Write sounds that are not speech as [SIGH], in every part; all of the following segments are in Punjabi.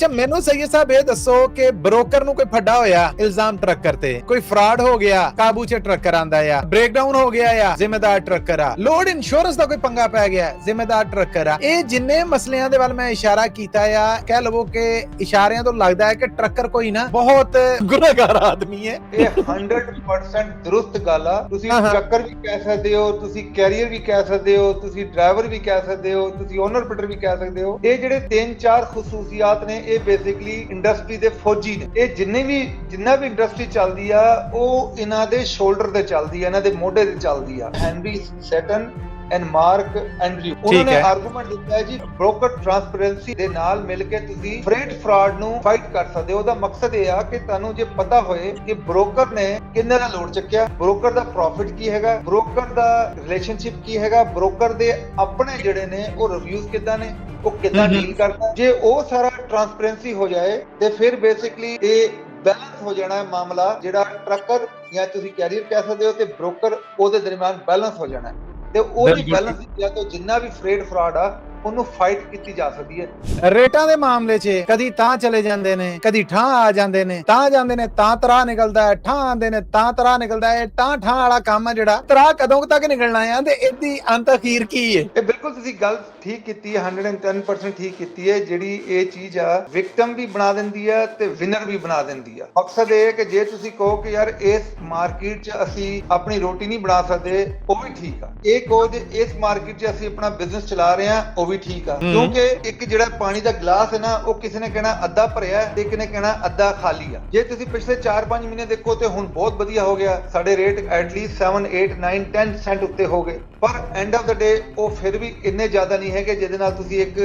ਅੱਛਾ ਮੈਨੂੰ ਸੈਯਦ ਸਾਹਿਬ ਇਹ ਦੱਸੋ ਕਿ ਬ੍ਰੋਕਰ ਨੂੰ ਕੋਈ ਫੱਡਾ ਹੋਇਆ ਇਲਜ਼ਾਮ ਟਰੱਕਰ ਤੇ? ਕੋਈ ਫਰਾਡ ਹੋ ਗਿਆ ਕਾਬੂ 'ਚ ਟਰੱਕਰ ਆਂਦਾ ਆ ਬ੍ਰੇਕਡਾਊਨ ਹੋ ਗਿਆ ਆ ਜ਼ਿੰਮੇਦਾਰ ਟਰੱਕਰ ਆ। ਲੋਡ ਇੰਸ਼ੋਰੈਂਸ ਦਾ ਕੋਈ ਪੰਗਾ ਪੈ ਗਿਆ ਜ਼ਿੰਮੇਦਾਰ ਟਰੱਕਰ ਆ। ਇਹ ਜਿੰਨੇ ਮਸਲਿਆਂ ਦੇ ਵੱਲ ਮੈਂ ਇਸ਼ਾਰਾ ਕੀਤਾ ਆ ਕਹਿ ਲਵੋ ਕਿ ਇਸ਼ਾਰਿਆਂ ਤੋਂ ਲੱਗਦਾ ਹੈ ਕਿ ਟਰੱਕਰ ਕੋਈ ਨਾ ਬਹੁਤ ਗੁਨਾਹਗਾਰ ਆਦਮੀ ਹੈ। ਇਹ 100% ਦਰੁਸਤ ਗੱਲ ਆ। ਤੁਸੀਂ। ਟਰੱਕਰ ਵੀ ਕਹਿ ਸਕਦੇ ਹੋ ਤੁਸੀਂ ਕੈਰੀਅਰ ਵੀ ਕਹਿ ਸਕਦੇ ਹੋ ਤੁਸੀਂ ਡਰਾਈਵਰ ਵੀ ਕਹਿ ਸਕਦੇ ਹੋ ਤੁਸੀਂ ਓਨਰ ਪਿਟਰ ਵੀ ਕਹਿ ਸਕਦੇ ਹੋ। ਇਹ ਜਿਹੜੇ ਤਿੰਨ ਚਾਰ ਖਸੂਸੀਅਤ ਨੇ ਇਹ ਬੇਸਿਕਲੀ ਇੰਡਸਟਰੀ ਦੇ ਫੌਜੀ ਨੇ। ਇਹ ਜਿੰਨੇ ਵੀ, ਜਿੰਨਾ ਵੀ ਇੰਡਸਟਰੀ ਚੱਲਦੀ ਆ, ਉਹ ਇਹਨਾਂ ਦੇ ਸ਼ੋਲਡਰ ਤੇ ਚੱਲਦੀ ਆ, ਇਹਨਾਂ ਦੇ ਮੋਢੇ ਤੇ ਚੱਲਦੀ ਆ। Henry Seton and Mark Andrew ਉਹਨਾਂ ਨੇ। ਆਰਗੂਮੈਂਟ ਦਿੱਤਾ ਹੈ ਜੀ ਬ੍ਰੋਕਰ ਟ੍ਰਾਂਸਪੇਰੈਂਸੀ ਦੇ ਨਾਲ ਮਿਲ ਕੇ ਤੁਸੀਂ ਫਰੇਟ ਫਰਾਡ ਨੂੰ ਫਾਈਟ ਕਰ ਸਕਦੇ ਹੋ ਉਹਦਾ ਮਕਸਦ ਇਹ ਆ ਕਿ ਤੁਹਾਨੂੰ ਜੇ ਪਤਾ ਹੋਏ ਕਿ ਬ੍ਰੋਕਰ ਨੇ ਕਿੰਨੇ ਦਾ ਲੋਡ ਚੱਕਿਆ ਬ੍ਰੋਕਰ ਦਾ ਪ੍ਰੋਫਿਟ ਕੀ ਹੈਗਾ ਬ੍ਰੋਕਰ ਦਾ ਰਿਲੇਸ਼ਨਸ਼ਿਪ ਕੀ ਹੈਗਾ ਬ੍ਰੋਕਰ ਦੇ ਆਪਣੇ ਜਿਹੜੇ ਨੇ ਉਹ ਰਿਵਿਊਜ਼ ਕਿੱਦਾਂ ਨੇ ਉਹ ਕਿੱਦਾਂ। ਡੀਲ ਕਰਦਾ ਜੇ ਉਹ ਸਾਰਾ ਟ੍ਰਾਂਸਪੇਰੈਂਸੀ ਹੋ ਜਾਏ ਤੇ ਫਿਰ ਬੇਸਿਕਲੀ ਇਹ ਬੈਲੈਂਸ ਹੋ ਜਾਣਾ ਹੈ ਮਾਮਲਾ ਜਿਹੜਾ ਟਰੱਕਰ ਜਾਂ ਤੁਸੀਂ ਕੈਰੀਅਰ ਕਹਿ ਸਕਦੇ ਹੋ ਤੇ ਬ੍ਰੋਕਰ ਉਹਦੇ ਦਰਮਿਆਨ ਬੈਲੈਂਸ ਹੋ ਜਾਣਾ ਹੈ ਤੇ ਉਹਦੀ ਬਿਲਕੁਲ। ਬੈਲੈਂਸ ਜਾਂ ਤੋਂ ਜਿੰਨਾ ਵੀ ਫਰੇਡ ਫਰਾਡ ਆ ਉਹਨੂੰ ਫਾਈਟ ਕੀਤੀ ਜਾ ਸਕਦੀ ਹੈ। ਰੇਟਾਂ ਦੇ ਮਾਮਲੇ 'ਚ ਕਦੀ ਤਾਂ ਚਲੇ ਜਾਂਦੇ ਨੇ ਕਦੀ ਠਾਂ ਆ ਜਾਂਦੇ ਨੇ ਤਾਂ ਜਾਂਦੇ ਨੇ ਤਾਂ ਤਰਾ ਨਿਕਲਦਾ ਹੈ ਠਾਂ ਆਉਂਦੇ ਨੇ ਤਾਂ ਤਰਾ ਨਿਕਲਦਾ ਹੈ ਤਾਂ ਠਾਂ ਵਾਲਾ ਕੰਮ ਆ ਜਿਹੜਾ ਤਰਾ ਕਦੋਂ ਤੱਕ ਨਿਕਲਣਾ ਆ ਤੇ ਇਹਦੀ ਅੰਤ ਅਖੀਰ ਕੀ ਹੈ? ਇਹ ਬਿਲਕੁਲ ਤੁਸੀਂ ਗੱਲ ਠੀਕ ਕੀਤੀ ਹੈ 110% ਠੀਕ ਕੀਤੀ ਹੈ ਜਿਹੜੀ ਇਹ ਚੀਜ਼ ਆ ਵਿਕਟਮ ਵੀ ਬਣਾ ਦਿੰਦੀ ਹੈ ਤੇ ਵਿਨਰ ਵੀ ਬਣਾ ਦਿੰਦੀ ਆ। ਮਕਸਦ ਇਹ ਹੈ ਕਿ ਜੇ ਤੁਸੀਂ ਕਹੋ ਕਿ ਯਾਰ ਇਸ ਮਾਰਕੀਟ 'ਚ ਅਸੀਂ ਆਪਣੀ ਰੋਟੀ ਨਹੀਂ ਬਣਾ ਸਕਦੇ ਉਹ ਵੀ ਠੀਕ ਆ। ਇਹ ਕਹੋ ਜੇ ਇਸ ਮਾਰਕੀਟ 'ਚ ਅਸੀਂ ਆਪਣਾ ਬਿਜ਼ਨਸ ਚਲਾ ਰਹੇ ਹਾਂ ਉਹ ਵੀ ਠੀਕ ਆ। ਕਿਉਂਕਿ ਇੱਕ ਜਿਹੜਾ ਪਾਣੀ ਦਾ ਗਲਾਸ ਹੈ ਨਾ ਉਹ ਕਿਸੇ ਨੇ ਕਹਿਣਾ ਅੱਧਾ ਭਰਿਆ ਤੇ ਇੱਕ ਨੇ ਕਹਿਣਾ ਅੱਧਾ ਖਾਲੀ ਆ। ਜੇ ਤੁਸੀਂ ਪਿਛਲੇ 4-5 ਮਹੀਨੇ ਦੇਖੋ ਤੇ ਹੁਣ ਬਹੁਤ ਵਧੀਆ ਹੋ ਗਿਆ। ਸਾਡੇ ਰੇਟ ਐਟਲੀਸਟ 7 8 9 10 ਸੈਂਟ ਉੱਤੇ ਹੋ ਗਏ। ਪਰ ਐਂਡ ਆਫ ਦਾ ਡੇ ਉਹ ਫਿਰ ਵੀ ਇੰਨੇ ਜ਼ਿਆਦਾ ਨਹੀਂ ਹੈਗੇ ਜਿਹਦੇ ਨਾਲ ਤੁਸੀਂ ਇੱਕ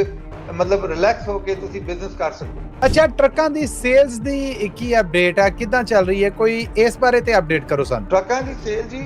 ਮਤਲਬ ਰਿਲੈਕਸ ਹੋ ਕੇ ਤੁਸੀਂ ਬਿਜ਼ਨਸ ਕਰ ਸਕੋ ਅੱਛਾ ਟਰੱਕਾਂ ਦੀ ਸੇਲਸ ਦੀ ਕੀ ਅਪਡੇਟ ਆ ਕਿੱਦਾਂ ਚੱਲ ਰਹੀ ਹੈ? ਕੋਈ ਇਸ ਬਾਰੇ ਤੇ ਅਪਡੇਟ ਕਰੋ ਸਾਨੂੰ। ਟਰੱਕਾਂ ਦੀ ਸੇਲ ਜੀ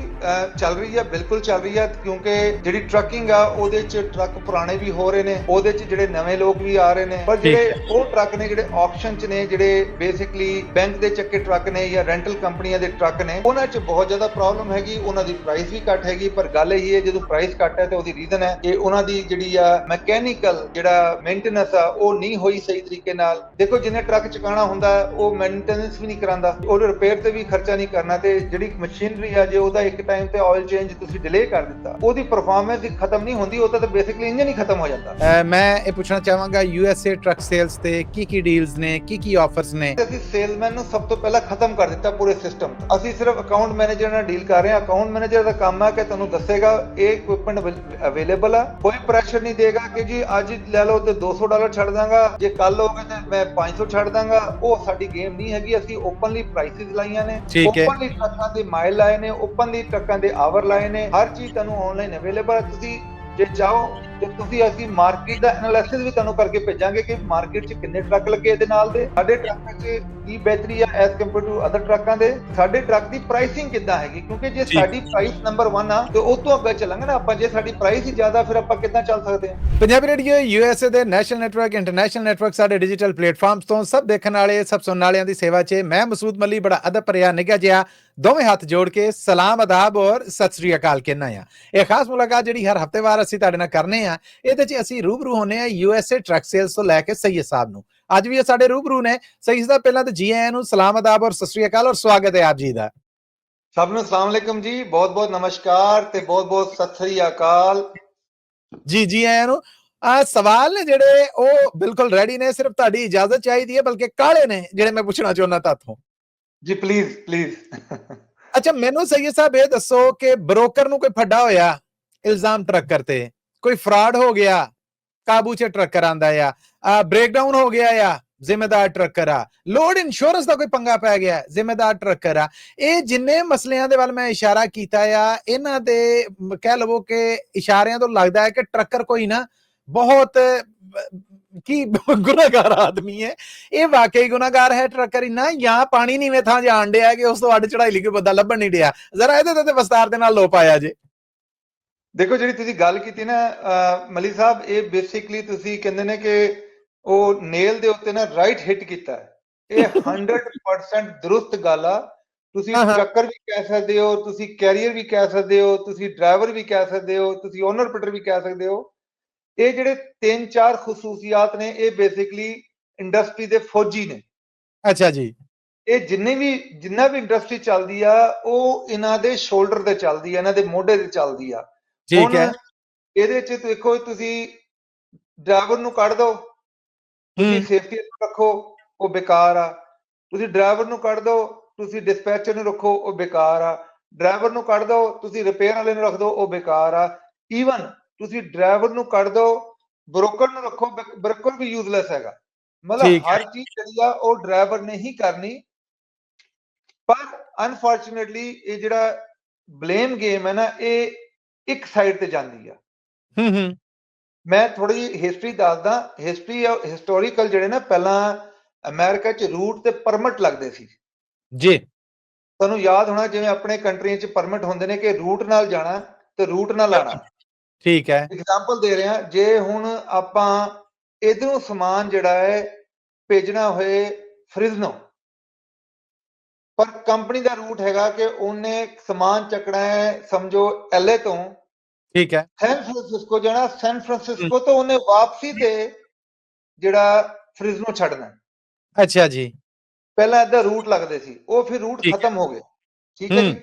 ਚੱਲ ਰਹੀ ਹੈ ਬਿਲਕੁਲ ਚੱਲ ਰਹੀ ਹੈ ਕਿਉਂਕਿ ਜਿਹੜੀ ਟਰੱਕਿੰਗ ਆ ਉਹਦੇ 'ਚ ਟਰੱਕ ਪੁਰਾਣੇ ਵੀ ਹੋ ਰਹੇ ਨੇ ਉਹਦੇ 'ਚ ਜਿਹੜੇ ਨਵੇਂ ਲੋਕ ਵੀ ਆ ਰਹੇ ਨੇ। ਪਰ ਜਿਹੜੇ ਉਹ ਟਰੱਕ ਨੇ ਜਿਹੜੇ ਆਕਸ਼ਨ 'ਚ ਨੇ ਜਿਹੜੇ ਬੇਸਿਕਲੀ ਬੈਂਕ ਦੇ ਚੱਕੇ ਟਰੱਕ ਨੇ ਜਾਂ ਰੈਂਟਲ ਕੰਪਨੀਆਂ ਦੇ ਟਰੱਕ ਨੇ ਉਹਨਾਂ 'ਚ ਬਹੁਤ ਜ਼ਿਆਦਾ ਪ੍ਰੋਬਲਮ ਹੈਗੀ ਉਹਨਾਂ ਦੀ ਪ੍ਰਾਈਸ ਵੀ ਘੱਟ ਹੈਗੀ ਪਰ ਗੱਲ ਇਹ ਹੈ ਜਦੋਂ ਪ੍ਰਾਈਸ ਘੱਟ ਹੈ ਤੇ ਉਹਦੀ ਰੀਜ਼ਨ ਹੈ ਕਿ ਉਹਨਾਂ ਦੀ ਜਿਹੜੀ ਆ ਮੈਕੈਨੀਕਲ ਜਿਹੜਾ ਮੇਨਟੇਨੈਂਸ ਆ ਉਹ ਨਹੀਂ ਹੋਈ ਸਹੀ ਤਰੀਕੇ ਨਾਲ। ਦੇਖੋ ਜਿੰਨੇ ਟਰੱਕ ਚਕਾਣਾ ਹੁੰਦਾ ਉਹ ਮੇਨਟੇਨੈਂਸ ਵੀ ਨਹੀਂ ਕਰਾਂਦਾ ਉਹਦੇ ਰਿਪੇਅਰ ਤੇ ਵੀ ਖਰਚਾ ਨਹੀਂ ਕਰਨਾ ਤੇ ਜਿਹੜੀ ਮਸ਼ੀਨਰੀ ਆ ਜੇ ਉਹਦਾ ਇੱਕ ਟਾਈਮ ਤੇ ਆਇਲ ਚੇਂਜ ਤੁਸੀਂ ਡਿਲੇ ਕਰ ਦਿੱਤਾ ਉਹਦੀ ਪਰਫਾਰਮੈਂਸ ਹੀ ਖਤਮ ਨਹੀਂ ਹੁੰਦੀ ਉਹ ਤਾਂ ਬੇਸਿਕਲੀ ਇੰਜਨ ਹੀ ਖਤਮ ਹੋ ਜਾਂਦਾ। ਮੈਂ ਇਹ ਪੁੱਛਣਾ ਚਾਹਾਂਗਾ ਯੂਐਸਏ ਟਰੱਕ ਸੇਲਸ ਤੇ ਕੀ ਕੀ ਡੀਲਸ ਨੇ ਕੀ ਕੀ ਆਫਰਸ ਨੇ? ਅਸੀਂ ਸੇਲਮੈਨ ਨੂੰ ਸਭ ਤੋਂ ਪਹਿਲਾਂ ਖਤਮ ਕਰ ਦਿੱਤਾ ਪੂਰੇ ਸਿਸਟਮ ਤੋਂ ਅਸੀਂ ਸਿਰਫ ਅਕਾਊਂਟ ਮੈਨੇਜਰ ਨਾਲ ਡੀਲ ਕਰ ਰਹੇ ਹਾਂ। ਅਕਾਊਂਟ ਮੈਨੇਜਰ ਦਾ ਕੰਮ ਹੈ ਕਿ ਤੁਹਾਨੂੰ ਦੱਸੇਗਾ ਇਹ ਇਕਵਿਪਮੈਂਟ ਅਵੇਲੇਬਲ ਆ। ਕੋਈ ਪ੍ਰੈਸ਼ਰ ਨਹੀਂ ਦੇਗਾ ਕਿ ਜੀ ਅੱਜ ਲੈ ਲਓ ਤੇ 200 ਡਾਲਰ ਛੱਡ ਦਾਂਗਾ ਜੇ ਕੱਲ ਹੋਵੇ ਤੇ ਮੈਂ 500 ਛੱਡ ਦਾਂਗਾ ਉਹ ਸਾਡੀ ਗੇਮ ਨਹੀਂ ਹੈਗੀ ਅਸੀਂ ਓਪਨਲੀ ਪ੍ਰਾਈਸਿਸ ਲਾਈਆਂ ਨੇ। ਓਪਨਲੀ ਟਰੱਕਾਂ ਦੇ ਮਾਈਲ ਲਾਏ ਨੇ ਓਪਨਲੀ ਟਰੱਕਾਂ ਦੇ ਆਵਰ ਲਾਏ ਨੇ। ਹਰ ਚੀਜ਼ ਤੁਹਾਨੂੰ ਆਨਲਾਈਨ ਅਵੇਲੇਬਲ ਹੈ। ਤੁਸੀਂ ਜੇ ਚਾਹੋ ਤੇ ਤੁਸੀਂ ਅਸੀਂ ਮਾਰਕੀਟ ਦਾ ਐਨਾਲਿਸਿਸ ਵੀ ਤੁਹਾਨੂੰ ਕਰਕੇ ਭੇਜਾਂਗੇ ਕਿ ਮਾਰਕੀਟ 'ਚ ਕਿੰਨੇ ਟਰੱਕ ਲੱਗੇ ਇਹਦੇ ਨਾਲ ਦੇ। ਸਾਡੇ ਟਰੱਕਾਂ 'ਚ ਕੀ ਬਿਹਤਰੀ ਆ ਐਸ ਕੰਪੇਅਰ ਟੂ ਅਦਰ ਟਰੱਕਾਂ ਦੇ। ਸਾਡੇ ਟਰੱਕ ਦੀ ਪ੍ਰਾਈਸਿੰਗ ਕਿੱਦਾਂ ਹੈਗੀ? ਕਿਉਂਕਿ ਜੇ। ਸਾਡੀ ਪ੍ਰਾਈਸ ਨੰਬਰ 1 ਆ ਤੇ ਉਹ ਤੋਂ ਅੱਗੇ ਚੱਲਾਂਗੇ ਨਾ ਆਪਾਂ। ਜੇ ਸਾਡੀ ਪ੍ਰਾਈਸ ਹੀ ਜ਼ਿਆਦਾ ਫਿਰ ਆਪਾਂ ਕਿੱਦਾਂ ਚੱਲ ਸਕਦੇ ਹਾਂ ਪੰਜਾਬੀ ਰੇਡੀਓ ਯੂਐਸਏ ਦੇ ਨੈਸ਼ਨਲ ਨੈਟਵਰਕ ਇੰਟਰਨੈਸ਼ਨਲ ਨੈਟਵਰਕ ਸਾਡੇ ਡਿਜੀਟਲ ਪਲੇਟਫਾਰਮਸ ਤੋਂ ਸਭ ਦੇਖਣ ਵਾਲੇ ਸਭ ਸੁਣਨ ਵਾਲਿਆਂ ਦੀ ਸੇਵਾ 'ਚ ਮੈਂ ਮਸੂਦ ਮੱਲੀ ਬੜਾ ਅਦਬ ਭਰਿਆ ਨਿੱਘਾ ਜਿਹਾ ਦੋਵੇਂ ਹੱਥ ਜੋੜ ਕੇ ਸਲਾਮ ਆਦਾਬ ਔਰ ਸਤਿ ਸ੍ਰੀ ਅਕਾਲ ਕਹਿਣਾ ਆ ਇਹ ਖਾਸ ਮੁਲਾਕਾਤ ਜਿਹੜੀ ਹਰ ਹਫਤੇਵਾਰ ਅਸੀਂ ਤੁਹਾਡੇ ਨਾਲ ਕਰਨੇ ਆ ਇਹਦੇ 'ਚ ਅਸੀਂ ਰੂਬਰੂ ਹੁੰਨੇ ਆ ਯੂਐਸਏ ਟਰੱਕ ਸੇਲਸ ਤੋਂ ਲੈ ਕੇ ਸੈਯਦ ਸਾਹਿਬ ਨੂੰ। ਅੱਜ ਵੀ ਇਹ ਸਾਡੇ ਰੂਬਰੂ ਨੇ। ਸੈਯਦ ਸਾਹਿਬ ਪਹਿਲਾਂ ਤਾਂ ਜੀ ਆਇਆਂ ਨੂੰ ਸਲਾਮ ਆਦਾਬ ਔਰ ਸਤਿ ਸ੍ਰੀ ਅਕਾਲ ਔਰ ਸਵਾਗਤ ਹੈ ਆਪ ਜੀ ਦਾ। ਸਭ ਨੂੰ ਅਸਲਾਮ ਅਲੈਕਮ ਜੀ। ਬਹੁਤ ਬਹੁਤ ਨਮਸਕਾਰ ਤੇ ਬਹੁਤ ਬਹੁਤ ਸਤਿ ਸ੍ਰੀ ਅਕਾਲ। ਜੀ ਜੀ ਆਇਆਂ ਨੂੰ। ਆ ਸਵਾਲ ਨੇ ਜਿਹੜੇ ਉਹ ਬਿਲਕੁਲ ਰੈਡੀ ਨੇ। ਸਿਰਫ ਤੁਹਾਡੀ ਇਜਾਜ਼ਤ ਚਾਹੀਦੀ ਹੈ ਬਲਕਿ ਕਾਲੇ ਨੇ ਜਿਹੜੇ ਮੈਂ ਪੁੱਛਣਾ ਚਾਹੁੰਦਾ ਤੁਹਾਥੋਂ ਜੀ ਪਲੀਜ਼ ਪਲੀਜ਼ [LAUGHS] ਅੱਛਾ, ਮੈਨੂੰ ਸੈਯਦ ਸਾਹਿਬ ਇਹ ਦੱਸੋ ਕਿ ਬ੍ਰੋਕਰ ਨੂੰ ਕੋਈ ਫੱਡਾ ਹੋਇਆ ਇਲਜ਼ਾਮ ਟਰੱਕਰ ਤੇ? ਕੋਈ ਫਰਾਡ ਹੋ ਗਿਆ? ਕਾਬੂ 'ਚ ਟਰੱਕਰ ਆਂਦਾ ਆ? ਬ੍ਰੇਕਡਾਊਨ ਹੋ ਗਿਆ ਆ? ਜ਼ਿੰਮੇਦਾਰ ਟਰੱਕਰ ਆ? ਲੋਡ ਇੰਸ਼ੋਰੈਂਸ ਦਾ ਕੋਈ ਪੰਗਾ ਪੈ ਗਿਆ? ਜ਼ਿੰਮੇਦਾਰ ਟਰੱਕਰ ਆ? ਇਹ ਜਿੰਨੇ ਮਸਲਿਆਂ ਦੇ ਵੱਲ ਮੈਂ ਇਸ਼ਾਰਾ ਕੀਤਾ ਆ, ਇਹਨਾਂ ਦੇ ਕਹਿ ਲਵੋ ਕਿ ਇਸ਼ਾਰਿਆਂ ਤੋਂ ਲੱਗਦਾ ਹੈ ਕਿ ਟਰੱਕਰ ਕੋਈ ਨਾ ਬਹੁਤ ਕੀ ਗੁਨਾਹਗਾਰ ਆਦਮੀ ਹੈ? ਇਹ ਵਾਕਈ ਗੁਨਾਹਗਾਰ ਹੈ ਟਰੱਕਰ ਇੰਨਾ? ਜਾਂ ਪਾਣੀ ਨੀਵੇਂ ਥਾਂ ਜਾਣ ਡਿਆ ਕਿ ਉਸ ਤੋਂ ਅੱਡ ਚੜਾਈ ਲਈ ਕੋਈ ਬੰਦਾ ਲੱਭਣ ਨਹੀਂ ਡਿਆ? ਜ਼ਰਾ ਇਹਦੇ ਤੇ ਵਿਸਤਾਰ ਦੇ ਨਾਲ ਲੋ ਪਾਇਆ ਜੇ। ਦੇਖੋ ਜਿਹੜੀ ਤੁਸੀਂ ਗੱਲ ਕੀਤੀ ਨਾ ਮਲੀ ਸਾਹਿਬ ਇਹ ਬੇਸਿਕਲੀ ਤੁਸੀਂ ਕਹਿੰਦੇ ਨੇ ਕਿ ਉਹ ਨੇਲ ਦੇ ਉੱਤੇ ਨਾ ਰਾਈਟ ਹਿੱਟ ਕੀਤਾ ਇਹ 100% ਦਰੁਸਤ ਗੱਲ ਆ। ਤੁਸੀਂ। ਟਰੱਕਰ ਵੀ ਕਹਿ ਸਕਦੇ ਹੋ ਤੁਸੀਂ ਕੈਰੀਅਰ ਵੀ ਕਹਿ ਸਕਦੇ ਹੋ ਤੁਸੀਂ ਡਰਾਈਵਰ ਵੀ ਕਹਿ ਸਕਦੇ ਹੋ ਤੁਸੀਂ ਓਨਰ ਪਿਟਰ ਵੀ ਕਹਿ ਸਕਦੇ ਹੋ। ਇਹ ਜਿਹੜੇ ਤਿੰਨ ਚਾਰ ਖਸੂਸੀਅਤ ਨੇ ਇਹ ਬੇਸਿਕਲੀ ਇੰਡਸਟਰੀ ਦੇ ਫੌਜੀ ਨੇ। ਅੱਛਾ ਜੀ। ਇਹ ਜਿੰਨੇ ਵੀ ਜਿੰਨਾ ਵੀ ਇੰਡਸਟਰੀ ਚੱਲਦੀ ਆ ਉਹ ਇਹਨਾਂ ਦੇ ਸ਼ੋਲਡਰ ਤੇ ਚੱਲਦੀ ਆ ਇਹਨਾਂ ਦੇ ਮੋਢੇ ਤੇ ਚੱਲਦੀ ਆ। ਠੀਕ ਹੈ। ਇਹਦੇ ਚ ਦੇਖੋ ਤੁਸੀਂ ਡਰਾਈਵਰ ਨੂੰ ਕੱਢ ਦਿਓ ਤੁਸੀਂ ਸੇਫਟੀ ਰੱਖੋ ਉਹ ਬੇਕਾਰ ਆ। ਤੁਸੀਂ ਡਰਾਈਵਰ ਨੂੰ ਕੱਢ ਦਿਓ ਤੁਸੀਂ ਡਿਸਪੈਚਰ ਨੂੰ ਰੱਖੋ ਉਹ ਬੇਕਾਰ ਆ। ਡਰਾਈਵਰ ਨੂੰ ਕੱਢ ਦਿਓ ਤੁਸੀਂ ਰਿਪੇਅਰ ਵਾਲੇ ਨੂੰ ਰੱਖ ਦਿਓ ਉਹ ਬੇਕਾਰ ਆ। ਈਵਨ ਤੁਸੀਂ ਡਰਾਈਵਰ ਨੂੰ ਕੱਢ ਦਿਓ ਬ੍ਰੋਕਰ ਨੂੰ ਰੱਖੋ ਬ੍ਰੋਕਰ ਵੀ ਯੂਜ਼ਲੈਸ ਹੈਗਾ। ਮਤਲਬ। ਹਰ ਚੀਜ਼ ਜਿਹੜੀ ਆ ਉਹ ਡਰਾਈਵਰ ਨੇ ਹੀ ਕਰਨੀ। ਪਰ ਅਨਫੋਰਚੂਨੇਟਲੀ ਇਹ ਜਿਹੜਾ ਬਲੇਮ ਗੇਮ ਹੈ ਨਾ ਇਹ ਇੱਕ ਸਾਈਡ ਤੇ ਜਾਂਦੀ ਆ। ਹੂੰ ਹੂੰ। ਮੈਂ ਥੋੜੀ ਜਿਹੀ ਹਿਸਟਰੀ ਦੱਸਦਾ। ਹਿਸਟਰੀ ਹਿਸਟੋਰੀਕਲ ਜਿਹੜੇ ਨਾ ਪਹਿਲਾਂ ਅਮਰੀਕਾ 'ਚ ਰੂਟ ਤੇ ਪਰਮਿਟ ਲੱਗਦੇ ਸੀ। ਜੀ। ਤੁਹਾਨੂੰ ਯਾਦ ਹੋਣਾ ਜਿਵੇਂ ਆਪਣੇ ਕੰਟਰੀਆਂ 'ਚ ਪਰਮਿਟ ਹੁੰਦੇ ਨੇ ਕਿ ਰੂਟ ਨਾਲ ਜਾਣਾ ਤੇ ਰੂਟ ਨਾਲ ਆਣਾ ਠੀਕ ਹੈ ਐਗਜ਼ਾਮਪਲ ਦੇ ਰਿਹਾ ਜੇ ਹੁਣ ਆਪਾਂ ਇਧਰੋਂ ਸਮਾਨ ਜਿਹੜਾ ਹੈ ਭੇਜਣਾ ਹੋਏ ਫ੍ਰਿਜ਼ਨੋ ਪਰ ਕੰਪਨੀ ਦਾ ਰੂਟ ਹੈਗਾ ਕਿ ਉਹਨੇ ਸਮਾਨ ਚੱਕਣਾ ਹੈ ਸਮਝੋ ਐਲਏ ਤੋਂ ਠੀਕ ਹੈ ਸੈਨ ਫ੍ਰਾਂਸਿਸਕੋ ਜਾਣਾ ਸੈਨ ਫ੍ਰਾਂਸਿਸਕੋ ਤੋਂ ਉਹਨੇ ਵਾਪਸੀ ਤੇ ਜਿਹੜਾ ਫ੍ਰਿਜ਼ਨੋ ਛੱਡਣਾ ਹੈ। ਅੱਛਾ ਜੀ ਪਹਿਲਾਂ ਇਹਦਾ ਰੂਟ ਲੱਗਦੇ ਸੀ ਉਹ ਫਿਰ ਰੂਟ। ਖਤਮ ਹੋ ਗਏ ਠੀਕ ਹੂੰ। ਜੀ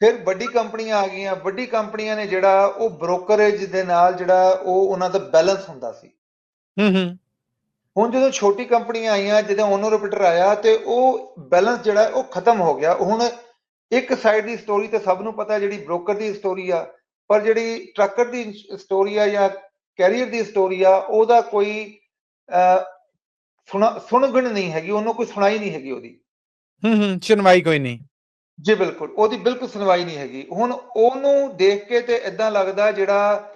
ਫਿਰ ਵੱਡੀ ਕੰਪਨੀਆਂ ਆ ਗਈਆਂ। ਵੱਡੀ ਕੰਪਨੀਆਂ ਨੇ ਜਿਹੜਾ ਉਹ ਬ੍ਰੋਕਰੇਜ ਦੇ ਨਾਲ ਜਿਹੜਾ ਉਹ ਉਹਨਾਂ ਦਾ ਬੈਲੈਂਸ ਹੁੰਦਾ ਸੀ। ਹੂੰ ਹੂੰ। ਹੁਣ ਜਦੋਂ ਛੋਟੀ ਕੰਪਨੀਆਂ ਆਈਆਂ ਜਦੋਂ ਓਨਰ ਰਿਪੀਟਰ ਆਇਆ ਤੇ ਉਹ ਬੈਲੈਂਸ ਜਿਹੜਾ ਉਹ ਖਤਮ ਹੋ ਗਿਆ। ਹੁਣ ਇੱਕ ਸਾਈਡ ਦੀ ਸਟੋਰੀ ਤੇ ਸਭ ਨੂੰ ਪਤਾ ਜਿਹੜੀ ਬ੍ਰੋਕਰ ਦੀ ਸਟੋਰੀ ਆ ਪਰ ਜਿਹੜੀ ਟਰੱਕਰ ਦੀ ਸਟੋਰੀ ਆ ਜਾਂ ਕੈਰੀਅਰ ਦੀ ਸਟੋਰੀ ਆ ਉਹਦਾ ਕੋਈ ਸੁਣਾ ਸੁਣਗਣ ਨਹੀਂ ਹੈਗੀ। ਉਹਨੂੰ ਕੋਈ ਸੁਣਾਈ ਨਹੀਂ ਹੈਗੀ ਉਹਦੀ। ਹੂੰ ਹੂੰ ਸੁਣਵਾਈ ਕੋਈ ਨਹੀਂ। ਜੀ ਬਿਲਕੁਲ, ਉਹਦੀ ਬਿਲਕੁਲ ਸੁਣਵਾਈ ਨਹੀਂ ਹੈਗੀ। ਹੁਣ ਉਹਨੂੰ ਦੇਖ ਕੇ ਤੇ ਇਦਾਂ ਲੱਗਦਾ ਜਿਹੜਾ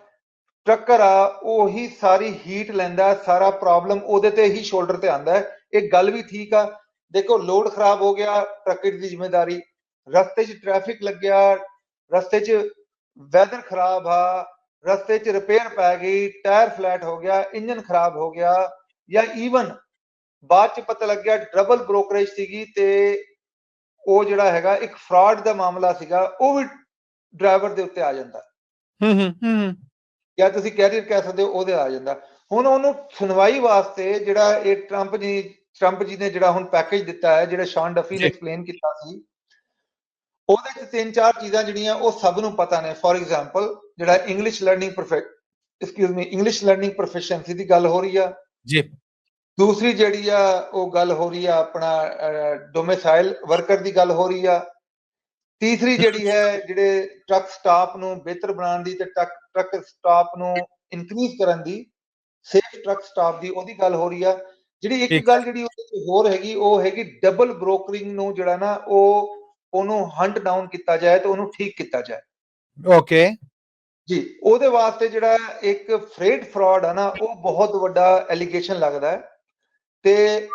ਟਰੱਕਰ ਆ, ਉਹੀ ਸਾਰੀ ਹੀਟ ਲੈਂਦਾ, ਸਾਰਾ ਪ੍ਰੋਬਲਮ ਉਹਦੇ ਤੇ ਹੀ ਸ਼ੋਲਡਰ ਤੇ ਆਂਦਾ ਹੈ। ਇਹ ਗੱਲ ਵੀ ਠੀਕ ਆ। ਦੇਖੋ ਲੋਡ ਖਰਾਬ ਹੋ ਗਿਆ ਟਰੱਕਰ ਦੀ ਜ਼ਿੰਮੇਵਾਰੀ, ਰਸਤੇ 'ਚ ਟ੍ਰੈਫਿਕ ਲੱਗਿਆ, ਰਸਤੇ 'ਚ ਵੈਦਰ ਖਰਾਬ ਆ, ਰਸਤੇ 'ਚ ਰਿਪੇਅਰ ਪੈ ਗਈ ਟਾਇਰ ਫਲੈਟ ਹੋ ਗਿਆ ਇੰਜਨ ਖਰਾਬ ਹੋ ਗਿਆ, ਜਾਂ ਈਵਨ ਬਾਅਦ 'ਚ ਪਤਾ ਲੱਗਿਆ ਡਬਲ ਬ੍ਰੋਕਰੇਜ ਸੀਗੀ ਤੇ ਉਹ ਜਿਹੜਾ ਹੈਗਾ ਇੱਕ ਫਰਾਡ ਦਾ ਮਾਮਲਾ ਸੀਗਾ ਉਹ ਵੀ ਡਰਾਈਵਰ ਦੇ ਉੱਤੇ ਆ ਜਾਂਦਾ। ਹੂੰ ਹੂੰ ਹੂੰ ਜਾਂ ਤੁਸੀਂ ਕੈਰੀਅਰ ਕਹਿ ਸਕਦੇ ਹੋ ਉਹਦੇ ਆ ਜਾਂਦਾ। ਹੁਣ ਉਹਨੂੰ ਸੁਣਵਾਈ ਵਾਸਤੇ ਜਿਹੜਾ ਇਹ ਟਰੰਪ ਜੀ ਟਰੰਪ ਜੀ ਨੇ ਜਿਹੜਾ ਹੁਣ ਪੈਕੇਜ ਦਿੱਤਾ ਹੈ ਜਿਹੜਾ ਸ਼ਾਨ ਡਫੀ ਨੇ। ਐਕਸਪਲੇਨ ਕੀਤਾ ਸੀ ਉਹਦੇ ਚ ਤਿੰਨ ਚਾਰ ਚੀਜ਼ਾਂ ਜਿਹੜੀਆਂ ਉਹ ਸਭ ਨੂੰ ਪਤਾ ਨੇ। ਫੋਰ ਐਗਜ਼ਾਮਪਲ ਜਿਹੜਾ English learning perfect excuse me English learning proficiency ਦੀ ਗੱਲ ਹੋ ਰਹੀ ਆ। ਜੀ। ਦੂਸਰੀ ਜਿਹੜੀ ਆ ਉਹ ਗੱਲ ਹੋ ਰਹੀ ਆ ਆਪਣਾ ਡੋਮਿਸਾਈਲ ਵਰਕਰ ਦੀ ਗੱਲ ਹੋ ਰਹੀ ਆ। ਤੀਸਰੀ ਜਿਹੜੀ ਹੈ ਜਿਹੜੇ ਟਰੱਕ ਸਟਾਪ ਨੂੰ ਬਿਹਤਰ ਬਣਾਉਣ ਦੀ ਤੇ ਟਰੱਕ ਟਰੱਕ ਸਟਾਪ ਨੂੰ ਇਨਕਰੀਜ਼ ਕਰਨ ਦੀ ਸੇਫ ਟਰੱਕ ਸਟਾਪ ਦੀ ਉਹਦੀ ਗੱਲ ਹੋ ਰਹੀ ਆ। ਜਿਹੜੀ ਇੱਕ ਗੱਲ ਜਿਹੜੀ ਉਹਦੇ ਹੋਰ ਹੈਗੀ ਉਹ ਹੈਗੀ ਡਬਲ ਬ੍ਰੋਕਰਿੰਗ ਨੂੰ ਜਿਹੜਾ ਨਾ ਉਹ ਉਹਨੂੰ ਹੰਟ ਡਾਊਨ ਕੀਤਾ ਜਾਏ ਤੇ ਉਹਨੂੰ ਠੀਕ ਕੀਤਾ ਜਾਏ। ਓਕੇ। ਜੀ ਉਹਦੇ ਵਾਸਤੇ ਜਿਹੜਾ ਇੱਕ ਫਰੇਟ ਫਰਾਡ ਹੈ ਨਾ ਉਹ ਬਹੁਤ ਵੱਡਾ ਐਲੀਗੇਸ਼ਨ ਲੱਗਦਾ ਹੈ। ਤੇ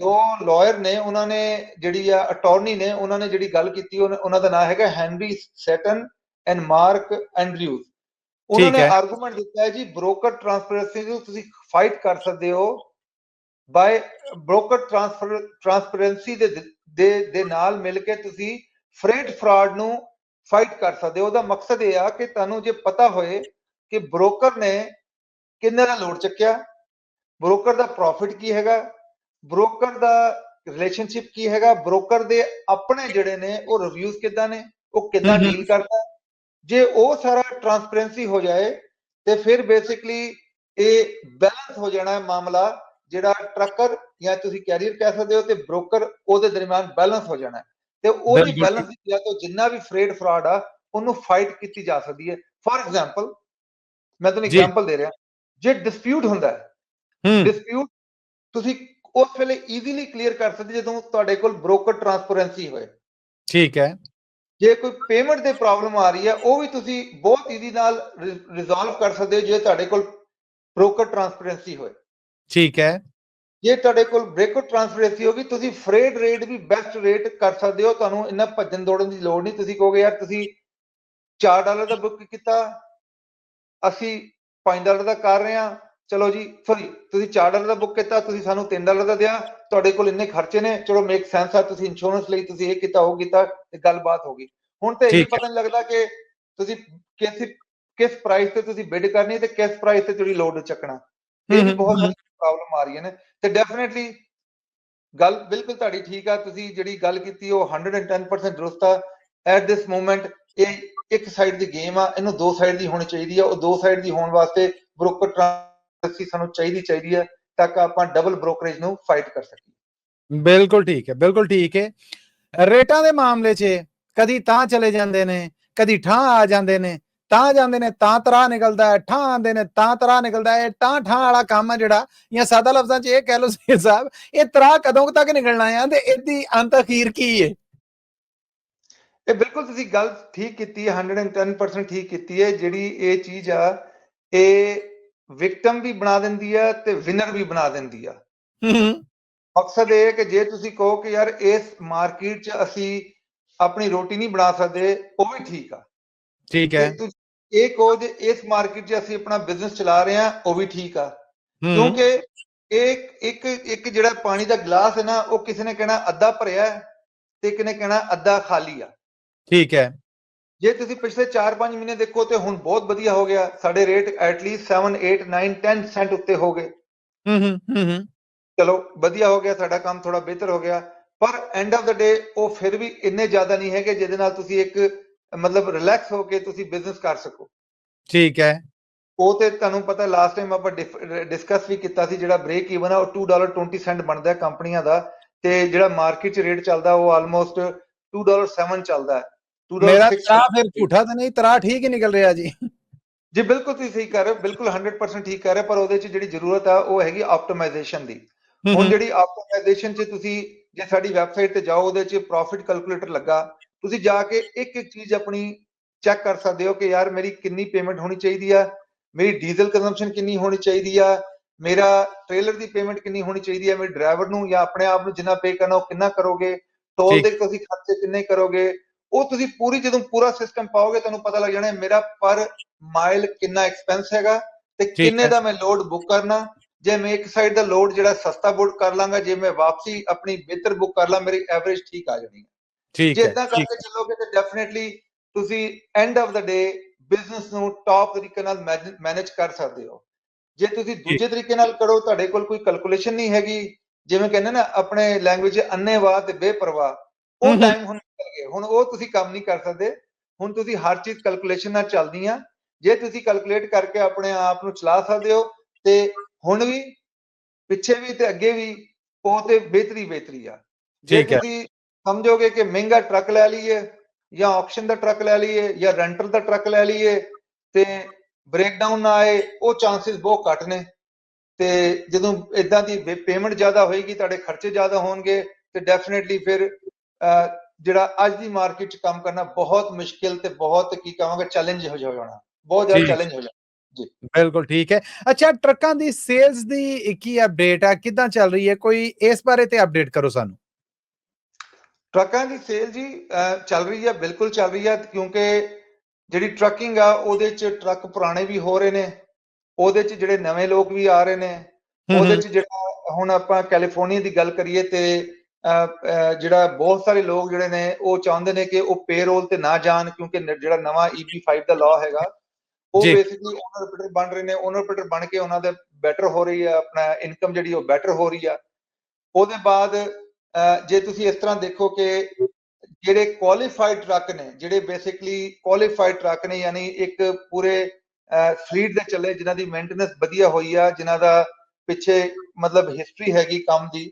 ਦੋ ਲਾਇਰ ਨੇ ਉਹਨਾਂ ਨੇ ਜਿਹੜੀ ਆ ਅਟਾਰਨੀ ਨੇ ਉਹਨਾਂ ਨੇ ਜਿਹੜੀ ਗੱਲ ਕੀਤੀ ਉਹਨੇ- ਦਾ ਨਾਮ ਹੈਗਾ Henry Seton and Mark Andrews ਉਹਨਾਂ ਨੇ। ਆਰਗੂਮੈਂਟ ਦਿੱਤਾ ਹੈ ਜੀ ਬ੍ਰੋਕਰ ਟ੍ਰਾਂਸਪੇਰੈਂਸੀ ਨੂੰ ਤੁਸੀਂ ਫਾਈਟ ਕਰ ਸਕਦੇ ਹੋ ਬਾਈ ਬ੍ਰੋਕਰ ਟ੍ਰਾਂਸਫਰ ਟ੍ਰਾਂਸਪੇਰੈਂਸੀ ਦੇ ਦੇ ਦੇ ਨਾਲ ਮਿਲ ਕੇ ਤੁਸੀਂ ਫਰੇਟ ਫਰਾਡ ਨੂੰ ਫਾਈਟ ਕਰ ਸਕਦੇ ਹੋ ਉਹਦਾ ਮਕਸਦ ਇਹ ਆ ਕਿ ਤੁਹਾਨੂੰ ਜੇ ਪਤਾ ਹੋਏ ਕਿ ਬ੍ਰੋਕਰ ਨੇ ਕਿੰਨੇ ਦਾ ਲੋਡ ਚੱਕਿਆ ਬ੍ਰੋਕਰ ਦਾ ਪ੍ਰੋਫਿਟ ਕੀ ਹੈਗਾ ਬ੍ਰੋਕਰ ਦਾ ਰਿਲੇਸ਼ਨਸ਼ਿਪ ਕੀ ਹੈਗਾ ਬ੍ਰੋਕਰ ਦੇ ਆਪਣੇ ਜਿਹੜੇ ਨੇ ਉਹ ਰਿਵਿਊਜ਼ ਕਿੱਦਾਂ ਨੇ ਉਹ ਕਿੱਦਾਂ। ਡੀਲ ਕਰਦਾ। ਜੇ ਉਹ ਸਾਰਾ ਟ੍ਰਾਂਸਪੇਰੈਂਸੀ ਹੋ ਜਾਏ ਤੇ ਫਿਰ ਬੇਸਿਕਲੀ ਇਹ ਬੈਲੈਂਸ ਹੋ ਜਾਣਾ ਹੈ ਮਾਮਲਾ ਜਿਹੜਾ ਟਰੱਕਰ ਜਾਂ ਤੁਸੀਂ ਕੈਰੀਅਰ ਕਹਿ ਸਕਦੇ ਹੋ ਤੇ ਬ੍ਰੋਕਰ ਉਹਦੇ ਦਰਮਿਆਨ ਬੈਲੈਂਸ ਹੋ ਜਾਣਾ ਤੇ ਉਹਦੀ। ਬੈਲੈਂਸ ਦੀ ਵਜ੍ਹਾ ਤੋਂ ਜਿੰਨਾ ਵੀ ਫਰੇਡ ਫਰਾਡ ਆ ਉਹਨੂੰ ਫਾਈਟ ਕੀਤੀ ਜਾ ਸਕਦੀ ਹੈ ਫੋਰ ਐਗਜ਼ਾਮਪਲ ਮੈਂ ਤੁਹਾਨੂੰ ਜੀ। ਐਗਜ਼ਾਮਪਲ ਦੇ ਰਿਹਾ ਜੇ ਡਿਸਪਿਊਟ ਹੁੰਦਾ ਹੈ ਹੂੰ ਡਿਸਪਿਊਟ ਤੁਸੀਂ ਉਸ ਵੇਲੇ ਈਜ਼ੀਲੀ ਕਲੀਅਰ ਕਰ ਸਕਦੇ ਜਦੋਂ ਤੁਹਾਡੇ ਕੋਲ ਬ੍ਰੋਕਰ ਟ੍ਰਾਂਸਪੇਰੈਂਸੀ ਹੋਏ। ਠੀਕ ਹੈ। ਜੇ ਕੋਈ ਪੇਮੈਂਟ ਦੇ ਪ੍ਰੋਬਲਮ ਆ ਰਹੀ ਹੈ ਉਹ ਵੀ ਤੁਸੀਂ ਬਹੁਤ ਈਜ਼ੀ ਨਾਲ ਰਿਜ਼ੋਲਵ ਕਰ ਸਕਦੇ ਹੋ ਜੇ ਤੁਹਾਡੇ ਕੋਲ ਬ੍ਰੋਕਰ ਟ੍ਰਾਂਸਪੇਰੈਂਸੀ ਹੋਏ। ਠੀਕ ਹੈ। ਜੇ ਤੁਹਾਡੇ ਕੋਲ ਬ੍ਰੇਕਰ ਟ੍ਰਾਂਸਫਰੇਂਸੀ ਹੋਗੀ ਤੁਸੀਂ ਫਰੇਡ ਰੇਟ ਵੀ ਬੈਸਟ ਰੇਟ ਕਰ ਸਕਦੇ ਹੋ। ਤੁਹਾਨੂੰ ਇੰਨਾ ਭੱਜਣ ਦੌੜਨ ਦੀ ਲੋੜ ਨਹੀਂ। ਤੁਸੀਂ ਕਹੋਗੇ ਯਾਰ ਤੁਸੀਂ 4 ਡਾਲਰ ਦਾ ਬੁੱਕ ਕੀਤਾ ਅਸੀਂ 5 ਡਾਲਰ ਦਾ ਕਰ ਰਹੇ ਹਾਂ ਚਲੋ ਜੀ ਸੌਰੀ ਤੁਸੀਂ 4 ਡਾਲਰ ਦਾ ਬੁੱਕ ਕੀਤਾ ਤੁਸੀਂ ਸਾਨੂੰ 3 ਡਾਲਰ ਦਾ ਦਿਆ ਤੁਹਾਡੇ ਕੋਲ ਇੰਨੇ ਖਰਚੇ ਨੇ ਚਲੋ ਮੇਕ ਸੈਂਸ ਆ ਤੁਸੀਂ ਇੰਸ਼ੋਰੈਂਸ ਲਈ ਤੁਸੀਂ ਇਹ ਕੀਤਾ ਉਹ ਕੀਤਾ ਤੇ ਗੱਲਬਾਤ ਹੋ ਗਈ ਹੁਣ ਤੇ ਇਹ। ਪਤਾ ਨਹੀਂ ਲੱਗਦਾ ਕਿ ਤੁਸੀਂ ਕਿਸ ਕਿਸ ਪ੍ਰਾਈਸ ਤੇ ਤੁਸੀਂ ਬਿਡ ਕਰਨੀ ਤੇ ਕਿਸ ਪ੍ਰਾਈਸ ਤੇ ਤੁਸੀਂ ਲੋਡ ਚੱਕਣਾ ਇਹ ਬਹੁਤ। ਸਾਰੀ ਪ੍ਰੋਬਲਮ ਆ ਰਹੀਆਂ ਨੇ ਤੇ ਡੈਫੀਨਿਟਲੀ ਗੱਲ ਬਿਲਕੁਲ ਤੁਹਾਡੀ ਠੀਕ ਆ ਤੁਸੀਂ ਜਿਹੜੀ ਗੱਲ ਕੀਤੀ ਉਹ 110% ਦਰੁਸਤ ਆ ਐਟ ਦਿਸ ਮੂਮੈਂਟ ਇਹ ਇੱਕ ਸਾਈਡ ਦੀ ਗੇਮ ਆ ਇਹਨੂੰ ਦੋ ਸਾਈਡ ਦੀ ਹੋਣੀ ਚਾਹੀਦੀ ਆ ਉਹ ਦੋ ਸਾਈਡ ਦੀ ਹੋਣ ਵਾਸਤੇ ਬ੍ਰੋਕਰ ਟ੍ਰਾਂਸੈਕਸ਼ਨ ਸਾਨੂੰ ਚਾਹੀਦੀ ਚਾਹੀਦੀ ਹੈ ਤਾਂ ਕਿ ਆਪਾਂ ਡਬਲ ਬ੍ਰੋਕਰੇਜ ਨੂੰ ਫਾਈਟ ਕਰ ਸਕੀਏ। ਬਿਲਕੁਲ ਠੀਕ ਹੈ ਬਿਲਕੁਲ ਠੀਕ ਹੈ। ਰੇਟਾਂ ਦੇ ਮਾਮਲੇ 'ਚ ਕਦੀ ਤਾਂ ਚਲੇ ਜਾਂਦੇ ਨੇ ਕਦੀ ਠਾਂ ਆ ਜਾਂਦੇ ਨੇ ਤਾਂ ਜਾਂਦੇ ਨੇ ਤਾਂ ਤਰਾ ਨਿਕਲਦਾ ਹੈ ਠਾਂ ਆਉਂਦੇ ਨੇ ਤਾਂ ਤਰਾ ਨਿਕਲਦਾ ਹੈ ਤਾਂ ਠਾਂ ਵਾਲਾ ਕੰਮ ਹੈ ਜਿਹੜਾ ਜਾਂ ਸਾਦਾ ਲਫ਼ਜ਼ਾਂ 'ਚ ਇਹ ਕਹਿ ਲਓ ਸੀ ਸਾਹਿਬ ਇਹ ਤਰਾ ਕਦੋਂ ਤੱਕ ਨਿਕਲਣਾ ਆ ਤੇ ਇਹਦੀ ਅੰਤ ਅਖੀਰ ਕੀ ਹੈ? ਇਹ ਬਿਲਕੁਲ ਤੁਸੀਂ ਗੱਲ ਠੀਕ ਕੀਤੀ ਹੈ 110% ਠੀਕ ਕੀਤੀ ਹੈ ਜਿਹੜੀ ਇਹ ਚੀਜ਼ ਆ ਇਹ ਵਿਕਟਮ ਵੀ ਬਣਾ ਦਿੰਦੀ ਹੈ ਤੇ ਵਿਨਰ ਵੀ ਬਣਾ ਦਿੰਦੀ ਆ। ਮਕਸਦ ਇਹ ਹੈ ਕਿ ਜੇ ਤੁਸੀਂ ਕਹੋ ਕਿ ਯਾਰ ਇਸ ਮਾਰਕੀਟ 'ਚ ਅਸੀਂ ਆਪਣੀ ਰੋਟੀ ਨਹੀਂ ਬਣਾ ਸਕਦੇ ਉਹ ਵੀ ਠੀਕ ਆ। ਠੀਕ ਹੈ। ਤੁਸੀਂ ਇਹ ਕਹੋ ਜੇ ਇਸ ਮਾਰਕੀਟ 'ਚ ਅਸੀਂ ਆਪਣਾ ਬਿਜ਼ਨਸ ਚਲਾ ਰਹੇ ਹਾਂ ਉਹ ਵੀ ਠੀਕ ਆ। ਕਿਉਂਕਿ ਇੱਕ ਇੱਕ ਇੱਕ ਜਿਹੜਾ ਪਾਣੀ ਦਾ ਗਲਾਸ ਹੈ ਨਾ ਉਹ ਕਿਸੇ ਨੇ ਕਹਿਣਾ ਅੱਧਾ ਭਰਿਆ ਤੇ ਇੱਕ ਨੇ ਕਹਿਣਾ ਅੱਧਾ ਖਾਲੀ ਆ। ਠੀਕ ਹੈ। ਜੇ ਤੁਸੀਂ ਪਿਛਲੇ 4-5 ਮਹੀਨੇ ਦੇਖੋ ਤੇ ਹੁਣ ਬਹੁਤ ਵਧੀਆ ਹੋ ਗਿਆ। ਸਾਡੇ ਰੇਟ ਐਟਲੀਸਟ 7 8 9 10 ਸੈਂਟ ਉੱਤੇ ਹੋ ਗਏ। ਹੂੰ ਹੂੰ ਹੂੰ ਚਲੋ ਵਧੀਆ ਹੋ ਗਿਆ ਸਾਡਾ ਕੰਮ ਥੋੜਾ ਬਿਹਤਰ ਹੋ ਗਿਆ। ਪਰ ਐਂਡ ਆਫ ਦਾ ਡੇ ਉਹ ਫਿਰ ਵੀ ਇੰਨੇ ਜ਼ਿਆਦਾ ਨਹੀਂ ਹੈਗੇ ਜਿਹਦੇ ਨਾਲ ਤੁਸੀਂ ਇੱਕ ਮਤਲਬ ਰਿਲੈਕਸ ਹੋ ਕੇ ਤੁਸੀਂ ਬਿਜ਼ਨਸ ਕਰ ਸਕੋ। ਠੀਕ ਹੈ। ਉਹ ਤੇ ਤੁਹਾਨੂੰ ਪਤਾ ਲਾਸਟ ਟਾਈਮ ਆਪਾਂ ਡਿਸਕਸ ਵੀ ਕੀਤਾ ਸੀ ਜਿਹੜਾ ਬ੍ਰੇਕ ਈਵਨ ਆ ਉਹ 2.20 ਸੈਂਟ ਬਣਦਾ ਹੈ ਕੰਪਨੀਆਂ ਦਾ ਤੇ ਜਿਹੜਾ ਮਾਰਕੀਟ 'ਚ ਰੇਟ ਚੱਲਦਾ ਉਹ ਆਲਮੋਸਟ 2.7 ਚੱਲਦਾ ਹੈ। ਮੇਰਾ 2.6 ਤਰਾ ਫਿਰ ਝੂਠਾ ਤਾਂ ਨਹੀਂ ਤਰਾ ਠੀਕ ਹੀ ਨਿਕਲ ਰਿਹਾ ਜੀ। ਜੀ ਬਿਲਕੁਲ ਤੁਸੀਂ ਸਹੀ ਕਰ ਰਹੇ ਹੋ ਬਿਲਕੁਲ 100% ਠੀਕ ਕਰ ਰਹੇ ਪਰ ਉਹਦੇ 'ਚ ਜਿਹੜੀ ਜ਼ਰੂਰਤ ਆ ਉਹ ਹੈਗੀ ਆਪਟੀਮਾਈਜ਼ੇਸ਼ਨ ਦੀ। ਹੁਣ ਜਿਹੜੀ ਆਪਟੀਮਾਈਜ਼ੇਸ਼ਨ 'ਚ ਤੁਸੀਂ ਜੇ ਸਾਡੀ ਵੈਬਸਾਈਟ ਤੇ ਜਾਓ ਉਹਦੇ 'ਚ ਪ੍ਰੋਫਿਟ ਕੈਲਕੂਲੇਟਰ ਲੱਗਾ ਤੁਸੀਂ ਜਾ ਕੇ ਇੱਕ ਇੱਕ ਚੀਜ਼ ਆਪਣੀ ਚੈੱਕ ਕਰ ਸਕਦੇ ਹੋ ਕਿ ਯਾਰ ਮੇਰੀ ਕਿੰਨੀ ਪੇਮੈਂਟ ਹੋਣੀ ਚਾਹੀਦੀ ਆ ਮੇਰੀ ਡੀਜ਼ਲ ਕੰਜ਼ੰਪਸ਼ਨ ਕਿੰਨੀ ਹੋਣੀ ਚਾਹੀਦੀ ਆ ਮੇਰਾ ਟ੍ਰੇਲਰ ਦੀ ਪੇਮੈਂਟ ਕਿੰਨੀ ਹੋਣੀ ਚਾਹੀਦੀ ਆ ਮੇਰੇ ਡਰਾਈਵਰ ਨੂੰ ਜਾਂ ਆਪਣੇ ਆਪ ਨੂੰ ਜਿੰਨਾ ਪੇ ਕਰਨਾ ਉਹ ਕਿੰਨਾ ਕਰੋਗੇ ਟੋਲ। ਦੇ ਤੁਸੀਂ ਖਰਚੇ ਕਿੰਨੇ ਕਰੋਗੇ ਉਹ ਤੁਸੀਂ ਪੂਰੀ ਜਦੋਂ ਪੂਰਾ ਸਿਸਟਮ ਪਾਓਗੇ ਤੁਹਾਨੂੰ ਪਤਾ ਲੱਗ ਜਾਣਾ ਮੇਰਾ ਪਰ ਮਾਈਲ ਕਿੰਨਾ ਐਕਸਪੈਂਸ ਹੈਗਾ ਤੇ। ਕਿੰਨੇ ਦਾ ਮੈਂ ਲੋਡ ਬੁੱਕ ਕਰਨਾ। ਜੇ ਮੈਂ ਇੱਕ ਸਾਈਡ ਦਾ ਲੋਡ ਜਿਹੜਾ ਸਸਤਾ ਬੁੱਕ ਕਰ ਲਾਂਗਾ ਜੇ ਮੈਂ ਵਾਪਸੀ ਆਪਣੀ ਬਿਹਤਰ ਬੁੱਕ ਕਰ ਲਾਂ ਮੇਰੀ ਐਵਰੇਜ ਠੀਕ ਆ ਜਾਣੀ ਹੈ। ਠੀਕ ਜੇ ਹੈ ਇਦਾਂ ਠੀਕ। ਕਰਕੇ ਚੱਲੋਗੇ ਤਾਂ ਡੈਫੀਨਿਟਲੀ ਤੁਸੀਂ end of the day business ਨੂੰ ਟਾਪ ਤਰੀਕੇ ਨਾਲ ਮੈਨੇਜ ਕਰ ਸਕਦੇ ਹੋ। ਜੇ ਤੁਸੀਂ ਦੂਜੇ ਤਰੀਕੇ ਨਾਲ ਕਰੋ ਤੁਹਾਡੇ ਕੋਲ ਕੋਈ ਕੈਲਕੂਲੇਸ਼ਨ ਨਹੀਂ ਹੈਗੀ। ਜਿਵੇਂ ਕਹਿੰਦੇ ਨਾ ਆਪਣੇ ਲੈਂਗੁਏਜ ਅੰਨੇਵਾਹ ਤੇ ਬੇਪਰਵਾਹ। ਉਹ। ਟਾਈਮ ਹੁਣ ਗਏ ਹੁਣ ਉਹ ਤੁਸੀਂ ਕੰਮ ਨਹੀਂ ਕਰ ਸਕਦੇ। ਹੁਣ ਤੁਸੀਂ ਹਰ ਚੀਜ਼ ਕੈਲਕੂਲੇਸ਼ਨ ਨਾਲ ਚੱਲਦੀ ਆ। ਜੇ ਤੁਸੀਂ ਕੈਲਕੂਲੇਟ ਕਰਕੇ ਆਪਣੇ ਆਪ ਨੂੰ ਚਲਾ ਸਕਦੇ ਹੋ ਤੇ ਹੁਣ ਵੀ ਪਿੱਛੇ ਵੀ ਤੇ ਅੱਗੇ ਵੀ ਉਹ ਤੇ ਬਿਹਤਰੀ ਬਿਹਤਰੀ ਆ। ਜੇ ਹੈ। ਤੁਸੀਂ ਸਮਝੋਗੇ ਕਿ ਮਹਿੰਗਾ ਟਰੱਕ ਲੈ ਲਈਏ ਜਾਂ ਆਕਸ਼ਨ ਦਾ ਟਰੱਕ ਲੈ ਲਈਏ ਜਾਂ ਰੈਂਟਲ ਦਾ ਟਰੱਕ ਲੈ ਲਈਏ ਤੇ ਬ੍ਰੇਕਡਾਊਨ ਨਾ ਆਏ ਉਹ ਚਾਂਸਸ ਬਹੁਤ ਘੱਟ ਨੇ। ਤੇ ਜਦੋਂ ਇਦਾਂ ਦੀ ਪੇਮੈਂਟ ਜ਼ਿਆਦਾ ਹੋਏਗੀ ਤੁਹਾਡੇ ਖਰਚੇ ਜ਼ਿਆਦਾ ਹੋਣਗੇ ਤੇ ਡੈਫੀਨਿਟਲੀ ਫਿਰ ਜਿਹੜਾ ਅੱਜ ਦੀ ਮਾਰਕੀਟ 'ਚ ਕੰਮ ਕਰਨਾ ਬਹੁਤ ਮੁਸ਼ਕਿਲ ਤੇ ਬਹੁਤ ਕੀ ਕਹਾਂਗੇ ਚੈਲੰਜ ਹੋ ਜਾਣਾ ਬਹੁਤ ਜ਼ਿਆਦਾ। ਚੈਲੰਜ ਹੋ ਜਾਣਾ ਬਿਲਕੁਲ ਠੀਕ ਹੈ। ਅੱਛਾ ਟਰੱਕਾਂ ਦੀ ਸੇਲਸ ਦੀ ਕੀ ਅਪਡੇਟ ਆ ਕਿੱਦਾਂ ਚੱਲ ਰਹੀ ਹੈ? ਕੋਈ ਇਸ ਬਾਰੇ ਤੇ ਅਪਡੇਟ ਕਰੋ ਸਾਨੂੰ। ਟਰੱਕਾਂ ਦੀ ਸੇਲ ਜੀ ਚੱਲ ਰਹੀ ਹੈ ਬਿਲਕੁਲ ਚੱਲ ਰਹੀ ਹੈ ਕਿਉਂਕਿ ਜਿਹੜੀ ਟਰੱਕਿੰਗ ਆ ਉਹਦੇ 'ਚ ਟਰੱਕ ਪੁਰਾਣੇ ਵੀ ਹੋ ਰਹੇ ਨੇ ਉਹਦੇ 'ਚ ਜਿਹੜੇ ਨਵੇਂ ਲੋਕ ਵੀ ਆ ਰਹੇ ਨੇ ਉਹਦੇ 'ਚ ਜਿਹੜਾ ਹੁਣ ਆਪਾਂ ਕੈਲੀਫੋਰਨੀਆ ਦੀ ਗੱਲ ਕਰੀਏ ਤੇ ਜਿਹੜਾ ਬਹੁਤ ਸਾਰੇ ਲੋਕ ਜਿਹੜੇ ਨੇ ਉਹ ਚਾਹੁੰਦੇ ਨੇ ਕਿ ਉਹ ਪੇਰੋਲ ਤੇ ਨਾ ਜਾਣ ਕਿਉਂਕਿ ਜਿਹੜਾ ਨਵਾਂ EB5 ਦਾ ਲਾਅ ਹੈਗਾ ਉਹ। ਬੇਸਿਕਲੀ ਓਨਰ ਆਪਰੇਟਰ ਬਣ ਰਹੇ ਨੇ ਓਨਰ ਆਪਰੇਟਰ ਬਣ ਕੇ ਉਹਨਾਂ ਦੇ ਬੈਟਰ ਹੋ ਰਹੀ ਹੈ ਆਪਣਾ ਇਨਕਮ ਜਿਹੜੀ ਉਹ ਬੈਟਰ ਹੋ ਰਹੀ ਆ ਉਹਦੇ ਬਾਅਦ ਜੇ ਤੁਸੀਂ ਇਸ ਤਰ੍ਹਾਂ ਦੇਖੋ ਕਿ ਜਿਹੜੇ ਕੁਆਲੀਫਾਈਡ ਟਰੱਕ ਨੇ ਜਿਹੜੇ ਬੇਸਿਕਲੀ ਕੁਆਲੀਫਾਈਡ ਟਰੱਕ ਨੇ ਯਾਨੀ ਇੱਕ ਪੂਰੇ ਫਲੀਟ ਦੇ ਚੱਲੇ ਜਿਨ੍ਹਾਂ ਦੀ ਮੇਨਟੇਨੈਂਸ ਵਧੀਆ ਹੋਈ ਆ ਜਿਨ੍ਹਾਂ ਦਾ ਪਿੱਛੇ ਮਤਲਬ ਹਿਸਟਰੀ ਹੈਗੀ ਕੰਮ ਦੀ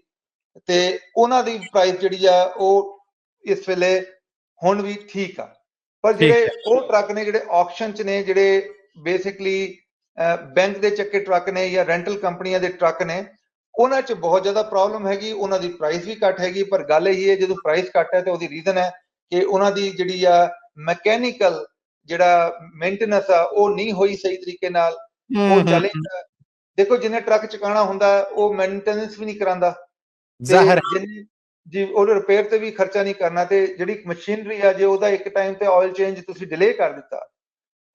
ਤੇ ਉਹਨਾਂ ਦੀ ਪ੍ਰਾਈਸ ਜਿਹੜੀ ਆ ਉਹ ਇਸ ਵੇਲੇ ਹੁਣ ਵੀ ਠੀਕ ਆ। ਪਰ ਜਿਹੜੇ ਉਹ ਟਰੱਕ ਨੇ ਜਿਹੜੇ ਆਕਸ਼ਨ 'ਚ ਨੇ ਜਿਹੜੇ ਬੇਸਿਕਲੀ ਬੈਂਕ ਦੇ ਚੱਕੇ ਟਰੱਕ ਨੇ ਜਾਂ ਰੈਂਟਲ ਕੰਪਨੀਆਂ ਦੇ ਟਰੱਕ ਨੇ ਉਹਨਾਂ 'ਚ ਬਹੁਤ ਜ਼ਿਆਦਾ ਪ੍ਰੋਬਲਮ ਹੈਗੀ ਉਹਨਾਂ ਦੀ ਪ੍ਰਾਈਸ ਵੀ ਘੱਟ ਹੈਗੀ। ਪਰ ਗੱਲ ਇਹ ਹੈ ਜਦੋਂ ਪ੍ਰਾਈਸ ਘੱਟ ਹੈ ਤੇ ਉਹਦੀ ਰੀਜ਼ਨ ਹੈ ਕਿ ਉਹਨਾਂ ਦੀ ਜਿਹੜੀ ਆ ਮੈਕੈਨੀਕਲ ਜਿਹੜਾ ਮੇਨਟੇਨੈਂਸ ਆ ਉਹ ਨਹੀਂ ਹੋਈ ਸਹੀ ਤਰੀਕੇ ਨਾਲ। ਉਹ ਚਲੇ ਦੇਖੋ ਜਿੰਨੇ ਟਰੱਕ ਚਕਾਣਾ ਹੁੰਦਾ ਉਹ ਮੇਨਟੇਨੈਂਸ ਵੀ ਨਹੀਂ ਕਰਾਂਦਾ ਜ਼ਾਹਰ ਜੀ ਉਹਦੇ ਰਿਪੇਅਰ ਤੇ ਵੀ ਖਰਚਾ ਨਹੀਂ ਕਰਨਾ ਤੇ ਜਿਹੜੀ ਮਸ਼ੀਨਰੀ ਆ ਜੇ ਉਹਦਾ ਇੱਕ ਟਾਈਮ ਤੇ ਆਇਲ ਚੇਂਜ ਤੁਸੀਂ ਡਿਲੇ ਕਰ ਦਿੱਤਾ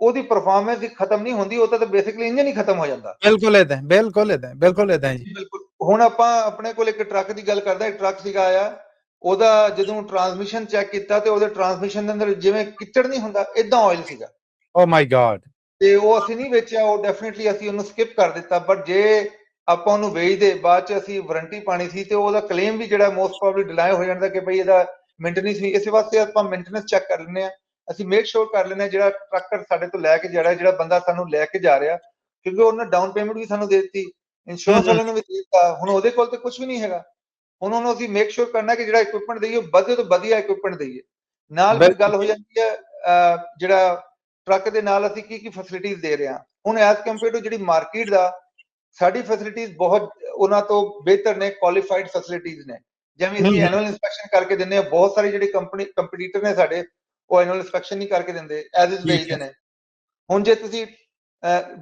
ਉਹਦੀ ਪਰਫਾਰਮੈਂਸ ਹੀ ਖਤਮ ਨਹੀਂ ਹੁੰਦੀ ਉਹ ਤਾਂ ਬੇਸਿਕਲੀ ਇੰਜਨ ਹੀ ਖਤਮ ਹੋ ਜਾਂਦਾ। ਬਿਲਕੁਲ ਇਦਾਂ ਬਿਲਕੁਲ ਇਦਾਂ ਬਿਲਕੁਲ ਇਦਾਂ ਜੀ। ਬਿਲਕੁਲ। ਹੁਣ ਆਪਾਂ ਆਪਣੇ ਕੋਲ ਇੱਕ ਟਰੱਕ ਦੀ ਗੱਲ ਕਰਦੇ ਇੱਕ ਟਰੱਕ ਸੀਗਾ ਆਇਆ ਉਹਦਾ ਜਦੋਂ ਟਰਾਂਸਮਿਸ਼ਨ ਚੈੱਕ ਕੀਤਾ ਤੇ ਉਹਦੇ ਟਰਾਂਸਮਿਸ਼ਨ ਦੇ ਅੰਦਰ ਜਿਵੇਂ ਕਿਚੜ ਨਹੀਂ ਹੁੰਦਾ ਇਦਾਂ ਆਇਲ ਸੀਗਾ। ਓ ਮਾਈ ਗॉड ਤੇ ਉਹ ਅਸੀਂ ਨਹੀਂ ਵੇਚਿਆ ਉਹ ਡੈਫੀਨਿਟਲੀ ਅਸੀਂ ਉਹਨੂੰ ਸਕਿਪ ਕਰ ਦਿੱਤਾ ਬਟ ਜੇ ਆਪਾਂ ਉਹਨੂੰ ਵੇਚਦੇ ਬਾਅਦ ਚ ਅਸੀਂ ਵਾਰੰਟੀ ਪਾਣੀ ਸੀ ਤੇ ਉਹਦਾ ਕਲੇਮ ਵੀ ਜਿਹੜਾ ਮੋਸਟ ਪ੍ਰੋਬਬਲੀ ਡਿਨਾਈ ਹੋ ਜਾਂਦਾ ਕਿ ਭਈ ਇਹਦਾ ਮੇਨਟੇਨੈਂਸ ਨਹੀਂ। ਇਸੇ ਵਾਸਤੇ ਆਪਾਂ ਮੇਨਟੇਨੈਂਸ ਚੈੱਕ ਕਰ ਲੈਂਦੇ ਆ ਅਸੀਂ ਮੇਕ ਸ਼ੋਰ ਕਰ ਲੈਂਦੇ ਆ ਜਿਹੜਾ ਟਰੱਕਰ ਸਾਡੇ ਤੋਂ ਲੈ ਕੇ ਜਾ ਰਿਹਾ ਜਿਹੜਾ ਬੰਦਾ ਸਾਨੂੰ ਲੈ ਕੇ ਜਾ ਰਿਹਾ ਕਿਉਂਕਿ ਉਹਨੇ ਡਾਊਨ ਪੇਮੈਂਟ ਵੀ ਸਾਨੂੰ ਦੇ ਦਿੱਤੀ। ਇੰਸ਼ੋਰੈਂਸ ਹਮ। ਵਾਲੇ ਨੂੰ ਵੀ ਦੇ ਦਿੱਤਾ। ਹੁਣ ਉਹਦੇ ਕੋਲ ਤੇ ਕੁਝ ਵੀ ਨਹੀਂ ਹੈਗਾ। ਹੁਣ ਉਹਨੂੰ ਅਸੀਂ ਮੇਕ ਸ਼ੋਰ ਕਰਨਾ ਕਿ ਜਿਹੜਾ ਇਕਵਿਪਮੈਂਟ ਦਈਏ ਉਹ ਵਧੀਆ ਤੋਂ ਵਧੀਆ ਇਕਵਿਪਮੈਂਟ ਦਈਏ। ਨਾਲ ਫਿਰ ਗੱਲ ਹੋ ਜਾਂਦੀ ਹੈ ਜਿਹੜਾ ਟਰੱਕ ਦੇ ਨਾਲ ਅਸੀਂ ਕੀ ਕੀ ਫੈਸਿਲਿਟੀਆਂ ਦੇ ਰਹੇ ਹਾਂ। ਹੁਣ ਐਸ ਕੰਪੇਅਰ ਟੂ ਜਿਹੜੀ ਮਾਰਕੀਟ ਦਾ ਸਾਡੀ ਫੈਸਿਲਿਟੀਆਂ ਬਹੁਤ ਉਹਨਾਂ ਤੋਂ ਬਿਹਤਰ ਨੇ ਕੁਆਲੀਫਾਈਡ ਫੈਸਿਲਿਟੀਆਂ ਨੇ ਜਿਵੇਂ ਅਸੀਂ। ਐਨੂਅਲ ਇਨਸਪੈਕਸ਼ਨ ਕਰਕੇ ਦਿੰਦੇ ਆ ਬਹੁਤ ਸਾਰੇ ਜਿਹੜੇ ਕੰਪਨੀ ਕੰਪੀਟੀਟਰ ਨੇ ਸਾਡੇ ਉਹ ਐਨੂਅਲ ਇਨਸਪੈਕਸ਼ਨ ਨਹੀਂ ਕਰਕੇ ਦਿੰਦੇ ਐਜ਼ ਇਜ਼। ਵੇਚਦੇ ਨੇ ਹੁਣ ਜੇ ਤੁਸੀਂ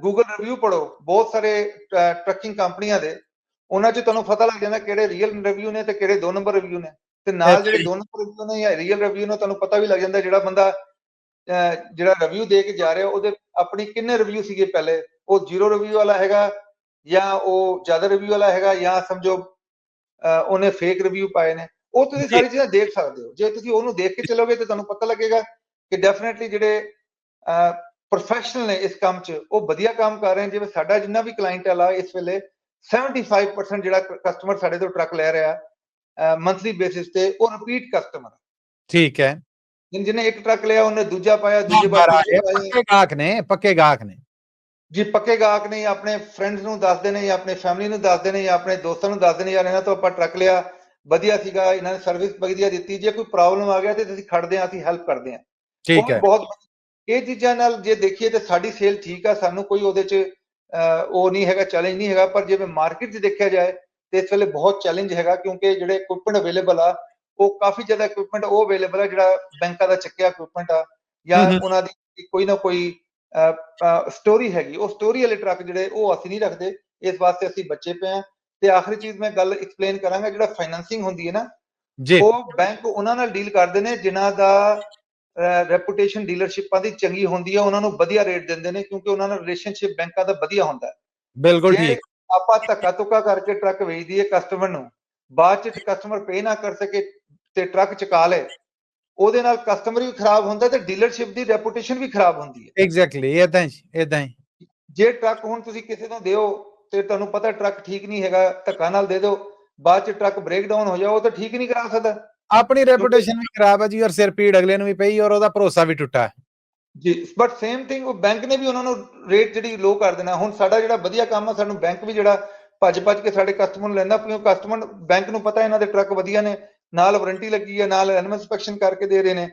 ਗੂਗਲ ਰਿਵਿਊ ਪੜੋ ਬਹੁਤ ਸਾਰੇ ਟਰੱਕਿੰਗ ਕੰਪਨੀਆਂ ਦੇ ਉਹਨਾਂ 'ਚ ਤੁਹਾਨੂੰ ਪਤਾ ਲੱਗ ਜਾਂਦਾ ਕਿਹੜੇ ਰੀਅਲ ਰਿਵਿਊ ਨੇ ਤੇ ਕਿਹੜੇ ਦੋ ਨੰਬਰ ਰਿਵਿਊ ਨੇ ਤੇ ਨਾਲ ਜਿਹੜੇ ਜੀ। ਦੋ ਨੰਬਰ ਰਿਵਿਊ ਨੇ ਜਾਂ ਰੀਅਲ ਰਿਵਿਊ ਨੇ ਤੁਹਾਨੂੰ ਪਤਾ ਵੀ ਲੱਗ ਜਾਂਦਾ ਜਿਹੜਾ ਬੰਦਾ ਜਿਹੜਾ ਰਿਵਿਊ ਦੇ ਕੇ ਜਾ ਰਿਹਾ ਉਹਦੇ ਆਪਣੀ ਕਿੰਨੇ ਰਿਵਿਊ ਸੀਗੇ ਪਹਿਲੇ ਉਹ ਜ਼ੀਰੋ ਰਿਵਿਊ ਵਾਲਾ ਹੈਗਾ ਜਾਂ ਉਹ ਜ਼ਿਆਦਾ ਰਿਵਿਊ ਵਾਲਾ ਹੈਗਾ ਜਾਂ ਸਮਝੋ ਉਹਨੇ ਫੇਕ ਰਿਵਿਊ ਪਾਏ ਨੇ ਉਹ ਤੁਸੀਂ। ਸਾਰੀ ਚੀਜ਼ਾਂ ਦੇਖ ਸਕਦੇ ਹੋ। ਜੇ ਤੁਸੀਂ ਉਹਨੂੰ ਦੇਖ ਕੇ ਚੱਲੋਗੇ ਤੇ ਤੁਹਾਨੂੰ ਪਤਾ ਲੱਗੇਗਾ ਕਿ ਡੈਫੀਨਿਟਲੀ ਜਿਹੜੇ ਪ੍ਰੋਫੈਸ਼ਨਲ ਨੇ ਇਸ ਕੰਮ 'ਚ ਉਹ ਵਧੀਆ ਕੰਮ ਕਰ ਰਹੇ ਨੇ। ਜਿਵੇਂ ਸਾਡਾ ਜਿੰਨਾ ਵੀ ਕਲਾਇੰਟਲ ਆ ਇਸ ਵੇਲੇ 75% ਜਿਹੜਾ ਕਸਟਮਰ ਸਾਡੇ ਤੋਂ ਟਰੱਕ ਲੈ ਰਿਹਾ ਮੰਥਲੀ ਬੇਸਿਸ ਤੇ ਉਹ ਰਿਪੀਟ ਕਸਟਮਰ ਠੀਕ ਹੈ। ਜਿਹਨੇ ਇੱਕ ਟਰੱਕ ਲਿਆ ਉਹਨੇ ਦੂਜਾ ਪਾਇਆ ਦੂਜੇ ਪਾਇਆ ਪੱਕੇ ਗਾਹਕ ਨੇ ਪੱਕੇ ਗਾਹਕ ਨੇ। ਜੀ ਪੱਕੇ ਗਾਹਕ ਨੇ ਜਾਂ ਆਪਣੇ ਫਰੈਂਡਸ ਨੂੰ ਦੱਸਦੇ ਨੇ ਜਾਂ ਆਪਣੇ ਫੈਮਿਲੀ ਨੂੰ ਦੱਸਦੇ ਨੇ ਜਾਂ ਆਪਣੇ ਦੋਸਤਾਂ ਨੂੰ ਦੱਸਦੇ ਨੇ ਯਾਰ ਇਹਨਾਂ ਤੋਂ ਆਪਾਂ ਟਰੱਕ ਲਿਆ ਵਧੀਆ ਸੀਗਾ ਇਹਨਾਂ ਨੇ ਸਰਵਿਸ ਵਧੀਆ ਦਿੱਤੀ ਜੇ ਕੋਈ ਪ੍ਰੋਬਲਮ ਆ ਗਿਆ ਤੇ ਅਸੀਂ ਖੜਦੇ ਹਾਂ ਅਸੀਂ ਹੈਲਪ ਕਰਦੇ ਹਾਂ ਠੀਕ ਹੈ ਬਹੁਤ ਇਹ ਚੀਜ਼ਾਂ ਨਾਲ ਜੇ ਦੇਖੀਏ ਤੇ ਸਾਡੀ ਸੇਲ ਠੀਕ ਆ ਸਾਨੂੰ ਕੋਈ ਉਹਦੇ ਚ ਉਹ ਨਹੀਂ ਹੈਗਾ ਚੈਲੰਜ ਨਹੀਂ ਹੈਗਾ ਪਰ ਜਿਵੇਂ ਮਾਰਕੀਟ 'ਚ ਦੇਖਿਆ ਜਾਏ ਤੇ ਇਸ ਵੇਲੇ ਬਹੁਤ ਚੈਲੰਜ ਹੈਗਾ ਕਿਉਂਕਿ ਜਿਹੜੇ ਇਕਵਿਪਮੈਂਟ ਅਵੇਲੇਬਲ ਆ ਉਹ ਕਾਫੀ ਜ਼ਿਆਦਾ ਇਕਵਿਪਮੈਂਟ ਉਹ ਅਵੇਲੇਬਲ ਆ ਜਿਹੜਾ ਬੈਂਕਾਂ ਦਾ ਚੱਕਿਆ ਇਕਵਿਪਮੈਂਟ ਆ ਜਾਂ। ਉਹਨਾਂ ਦੀ ਕੋਈ ਨਾ ਕੋਈ ਸਟੋਰੀ ਹੈਗੀ। ਉਹ ਸਟੋਰੀ ਵਾਲੇ ਟਰੱਕ ਜਿਹੜੇ ਉਹ ਅਸੀਂ ਨਹੀਂ ਰੱਖਦੇ। ਇਸ ਵਾਸਤੇ ਅਸੀਂ ਬੱਚੇ ਪਏ ਆ ਤੇ ਆਖਰੀ ਚੀਜ਼ ਮੈਂ ਗੱਲ ਐਕਸਪਲੇਨ ਕਰਾਂਗਾ ਜਿਹੜਾ ਫਾਈਨੈਂਸਿੰਗ ਹੁੰਦੀ ਹੈ ਨਾ ਜੀ। ਉਹ ਬੈਂਕ ਉਹਨਾਂ ਨਾਲ ਡੀਲ ਕਰਦੇ ਨੇ ਜਿਨ੍ਹਾਂ ਦਾ ਰੈਪੂਟੇਸ਼ਨ ਡੀਲਰਸ਼ਿਪਾਂ ਦੀ ਚੰਗੀ ਹੁੰਦੀ ਹੈ ਉਹਨਾਂ ਨੂੰ ਵਧੀਆ ਰੇਟ ਦਿੰਦੇ ਨੇ ਕਿਉਂਕਿ ਉਹਨਾਂ ਨਾਲ ਰਿਲੇਸ਼ਨਸ਼ਿਪ ਬੈਂਕਾਂ ਦਾ ਵਧੀਆ ਹੁੰਦਾ ਹੈ। ਬਿਲਕੁਲ ਠੀਕ। ਆਪਾਂ ਧੱਕਾ ਧੁੱਕਾ ਕਰਕੇ ਟਰੱਕ ਵੇਚ ਦਈਏ ਕਸਟਮਰ ਨੂੰ ਬਾਅਦ ਚ ਕਸਟਮਰ ਪੇ ਨਾ ਕਰ ਸਕੇ ਤੇ ਟਰੱਕ ਚੁਕਾ ਲੇ ਉਹਦੇ ਨਾਲ ਕਸਟਮਰ ਵੀ ਖਰਾਬ ਹੁੰਦਾ ਤੇ ਡੀਲਰਸ਼ਿਪ ਦੀ ਰੈਪੂਟੇਸ਼ਨ ਵੀ ਖਰਾਬ ਹੁੰਦੀ ਹੈ। ਐਗਜ਼ੈਕਟਲੀ ਇਦਾਂ ਹੀ ਇਦਾਂ ਹੀ। ਜੇ ਟਰੱਕ ਹੁਣ ਤੁਸੀਂ ਕਿਸੇ ਤੋਂ ਦਿਓ ਤੇ ਤੁਹਾਨੂੰ ਪਤਾ ਟਰੱਕ ਠੀਕ ਨਹੀਂ ਹੈਗਾ ਧੱਕਾ ਨਾਲ ਦੇ ਦਿਓ ਬਾਅਦ ਚ ਟਰੱਕ ਬ੍ਰੇਕਡਾਊਨ ਹੋ ਜਾਓ ਉਹ ਤਾਂ ਠੀਕ ਨਹੀਂ ਕਰਾ ਸਕਦਾ। ਆਪਣੀ ਰੈਪੂਟੇਸ਼ਨ ਵੀ ਖਰਾਬ ਹੈ ਜੀ ਔਰ ਸਿਰ ਪੀੜ ਅਗਲੇ ਨੂੰ ਵੀ ਪਈ ਔਰ ਉਹਦਾ ਭਰੋਸਾ ਵੀ ਟੁੱਟਾ ਹੈ। ਜੀ ਬਟ ਸੇਮ ਥਿੰਗ ਉਹ ਬੈਂਕ ਨੇ ਵੀ ਉਹਨਾਂ ਨੂੰ ਰੇਟ ਜਿਹੜੀ ਲੋ ਕਰ ਦੇਣਾ। ਹੁਣ ਸਾਡਾ ਜਿਹੜਾ ਵਧੀਆ ਕੰਮ ਆ ਸਾਨੂੰ ਬੈਂਕ ਵੀ ਜਿਹੜਾ ਭੱਜ ਭੱਜ ਕੇ ਸਾਡੇ ਕਸਟਮਰ ਨੂੰ ਲੈਂਦਾ ਕਿਉਂਕਿ ਕਸਟਮਰ ਬੈਂਕ ਨੂੰ ਪਤਾ ਇਹਨਾਂ ਦੇ ਟਰੱਕ ਵਧੀਆ ਨੇ ਨਾਲ ਵਾਰੰਟੀ ਲੱਗੀ ਹੈ ਨਾਲ ਐਨਮ ਇੰਸਪੈਕਸ਼ਨ ਕਰਕੇ ਦੇ ਰਹੇ ਨੇ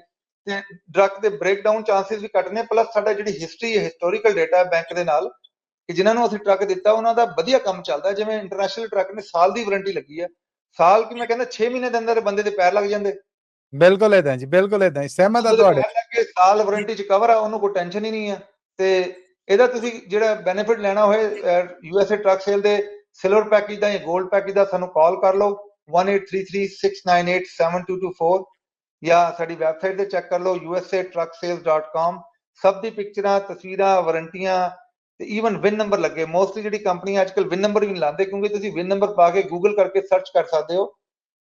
ਤੇ ਟਰੱਕ ਦੇ ਬ੍ਰੇਕਡਾਊਨ ਚਾਂਸਸ ਵੀ ਘੱਟ ਨੇ ਪਲੱਸ ਸਾਡਾ ਜਿਹੜੀ ਹਿਸਟਰੀ ਹੈ ਹਿਸਟੋਰੀਕਲ ਡਾਟਾ ਹੈ ਬੈਂਕ ਦੇ ਨਾਲ ਕਿ ਜਿਨ੍ਹਾਂ ਨੂੰ ਅਸੀਂ ਟਰੱਕ ਦਿੱਤਾ ਉਹਨਾਂ ਦਾ ਵਧੀਆ ਕੰਮ ਚੱਲਦਾ। ਜਿਵੇਂ ਇੰਟਰਨੈਸ਼ਨਲ ਟਰੱਕ ਨੇ ਸਾਲ ਦੀ ਵਾਰੰਟੀ ਲੱਗੀ ਹੈ ਸਾਲ ਕਿ ਮੈਂ ਕਹਿੰਦਾ 6 ਮਹੀਨੇ ਦੇ ਅੰਦਰ ਬੰਦੇ ਦੇ ਪੈਰ ਲੱਗ ਜਾਂਦੇ। ਬਿਲਕੁਲ ਇਦਾਂ ਜੀ ਬਿਲਕੁਲ ਇਦਾਂ ਹੀ ਸਹਿਮਤ ਆ ਤੁਹਾਡੇ। ਕੇ ਸਾਲ ਵਾਰੰਟੀ ਚ ਕਵਰ ਆ ਉਹਨੂੰ ਕੋਈ ਟੈਨਸ਼ਨ ਹੀ ਨਹੀਂ ਆ। ਤੇ ਇਹਦਾ ਤੁਸੀਂ ਜਿਹੜਾ ਬੈਨੀਫਿਟ ਲੈਣਾ ਹੋਏ U S A truck sale ਦੇ ਸਿਲਵਰ ਪੈਕੇਜ ਦਾ ਜਾਂ 골ਡ ਪੈਕੇਜ ਦਾ ਸਾਨੂੰ ਕਾਲ ਕਰ ਲਓ। 183369872224 ਜਾਂ ਸਾਡੀ ਵੈਬਸਾਈਟ ਤੇ ਚੈੱਕ ਕਰ ਲਓ usatrucksales.com ਸਭ ਦੀ ਪਿਕਚਰਾਂ ਤਸਵੀਰਾਂ ਵਾਰੰਟੀਆਂ ਤੇ ਈਵਨ ਵਿਨ ਨੰਬਰ ਲੱਗੇ। ਮੋਸਟਲੀ ਜਿਹੜੀ ਕੰਪਨੀਆਂ ਅੱਜਕੱਲ ਵਿਨ ਨੰਬਰ ਵੀ ਨਹੀਂ ਲਾਉਂਦੇ ਕਿਉਂਕਿ ਤੁਸੀਂ ਵਿਨ ਨੰਬਰ ਪਾ ਕੇ ਗੂਗਲ ਕਰਕੇ ਸਰਚ ਕਰ ਸਕਦੇ ਹੋ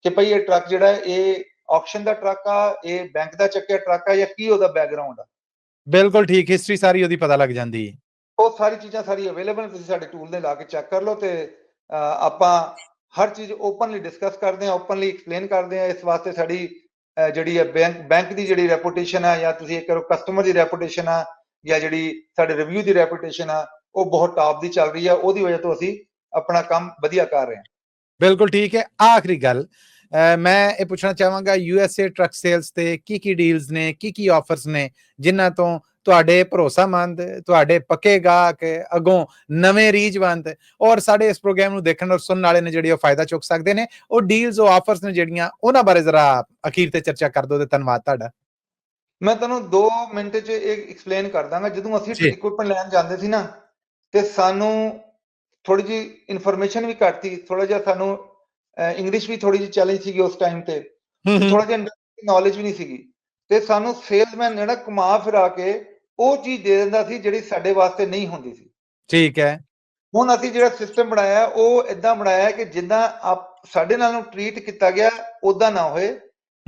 ਕਿ ਭਈ ਇਹ ਟਰੱਕ ਜਿਹੜਾ ਹੈ ਇਹ ਆਕਸ਼ਨ ਦਾ ਟਰੱਕ ਆ ਇਹ ਬੈਂਕ ਦਾ ਚੱਕਿਆ ਟਰੱਕ ਆ ਜਾਂ ਕੀ ਉਹਦਾ ਬੈਕਗ੍ਰਾਉਂਡ ਆ। ਬਿਲਕੁਲ ਠੀਕ ਹਿਸਟਰੀ ਸਾਰੀ ਉਹਦੀ ਪਤਾ ਲੱਗ ਜਾਂਦੀ ਉਹ ਸਾਰੀ ਚੀਜ਼ਾਂ ਸਾਰੀ ਅਵੇਲੇਬਲ ਤੁਸੀਂ ਸਾਡੇ ਟੂਲ ਦੇ ਲਾ ਕੇ ਚੈੱਕ ਕਰ ਲਓ ਤੇ ਆਪਾਂ ਹਰ ਚੀਜ਼ ਓਪਨਲੀ ਡਿਸਕਸ ਕਰਦੇ ਹਾਂ ਓਪਨਲੀ ਐਕਸਪਲੇਨ ਕਰਦੇ ਹਾਂ, ਇਸ ਵਾਸਤੇ ਸਾਡੀ ਜਿਹੜੀ ਹੈ ਬੈਂਕ ਬੈਂਕ ਦੀ ਜਿਹੜੀ ਰੈਪੂਟੇਸ਼ਨ ਆ ਜਾਂ ਤੁਸੀਂ ਇਹ ਕਰੋ ਕਸਟਮਰ ਦੀ ਰੈਪੂਟੇਸ਼ਨ ਆ ਜਾਂ ਜਿਹੜੀ ਸਾਡੇ ਰਿਵਿਊ ਦੀ ਰੈਪੂਟੇਸ਼ਨ ਆ, ਉਹ ਬਹੁਤ ਟਾਪ ਦੀ ਚੱਲ ਰਹੀ ਆ, ਉਹਦੀ ਵਜ੍ਹਾ ਤੋਂ ਅਸੀਂ ਆਪਣਾ ਕੰਮ ਵਧੀਆ ਕਰ ਰਹੇ ਹਾਂ। ਬਿਲਕੁਲ ਠੀਕ ਹੈ, ਆਖਰੀ ਗੱਲ ਮੈਂ ਇਹ ਪੁੱਛਣਾ ਚਾਹਾਂਗਾ ਏ ਟਰੱਕ ਸੇਲਸ ਤੇ ਕੀ ਕੀ ਡੀਲਸ ਨੇ, ਕੀ ਕੀ ਆਫਰਸ ਨੇ, ਜਿਨ੍ਹਾਂ ਤੋਂ ਤੁਹਾਡੇ ਭਰੋਸਾਮੰਦ ਤੁਹਾਡੇ ਪੱਕੇ ਗਾਹਕ ਅਗੋਂ ਨਵੇਂ ਰੀਜਵੰਤ ਔਰ ਸਾਡੇ ਇਸ ਪ੍ਰੋਗਰਾਮ ਨੂੰ ਦੇਖਣ ਔਰ ਸੁਣਨ ਵਾਲੇ ਨੇ ਜਿਹੜੇ ਉਹ ਫਾਇਦਾ ਚੁੱਕ ਸਕਦੇ ਨੇ ਉਹ ਡੀਲਸ ਉਹ ਆਫਰਸ ਨੇ ਜਿਹੜੀਆਂ ਉਹਨਾਂ ਬਾਰੇ ਜ਼ਰਾ ਅਖੀਰ ਤੇ ਚਰਚਾ ਕਰ ਦਿਓ ਤੇ ਧੰਨਵਾਦ ਤੁਹਾਡਾ। ਮੈਂ ਤੁਹਾਨੂੰ 2 ਮਿੰਟ 'ਚ ਇਹ ਐਕਸਪਲੇਨ ਕਰ ਦਾਂਗਾ। ਜਦੋਂ ਅਸੀਂ ਜੀ। ਇਕਵਿਪਮੈਂਟ ਲੈਣ ਜਾਂਦੇ ਸੀ ਨਾ ਤੇ ਸਾਨੂੰ ਥੋੜੀ ਜੀ ਇਨਫੋਰਮੇਸ਼ਨ ਵੀ ਘੱਟ ਸੀ ਥੋੜਾ ਜਿਹਾ ਸਾਨੂੰ ਇੰਗਲਿਸ਼ ਵੀ ਥੋੜੀ ਜਿਹੀ ਚੈਲੰਜ ਸੀਗੀ ਉਸ ਟਾਈਮ ਤੇ। ਥੋੜਾ ਜਿਹਾ ਨੌਲੇਜ ਵੀ ਨਹੀਂ ਸੀਗੀ। ਤੇ ਸਾਨੂੰ ਸੇਲਸਮੈਨ ਜਿਹੜਾ ਘੁਮਾ ਫਿਰਾ ਕੇ ਉਹ ਚੀਜ਼ ਦੇ ਦਿੰਦਾ ਸੀ ਜਿਹੜੀ ਸਾਡੇ ਵਾਸਤੇ ਨਹੀਂ ਹੁੰਦੀ ਸੀ। ਠੀਕ ਹੈ। ਹੁਣ ਅਸੀਂ ਜਿਹੜਾ ਸਿਸਟਮ ਬਣਾਇਆ ਉਹ ਇਦਾਂ ਬਣਾਇਆ ਕਿ ਆਪ ਸਾਡੇ ਨਾਲ ਨੂੰ ਟ੍ਰੀਟ ਕੀਤਾ ਗਿਆ ਉਦਾਂ ਨਾ ਹੋਏ।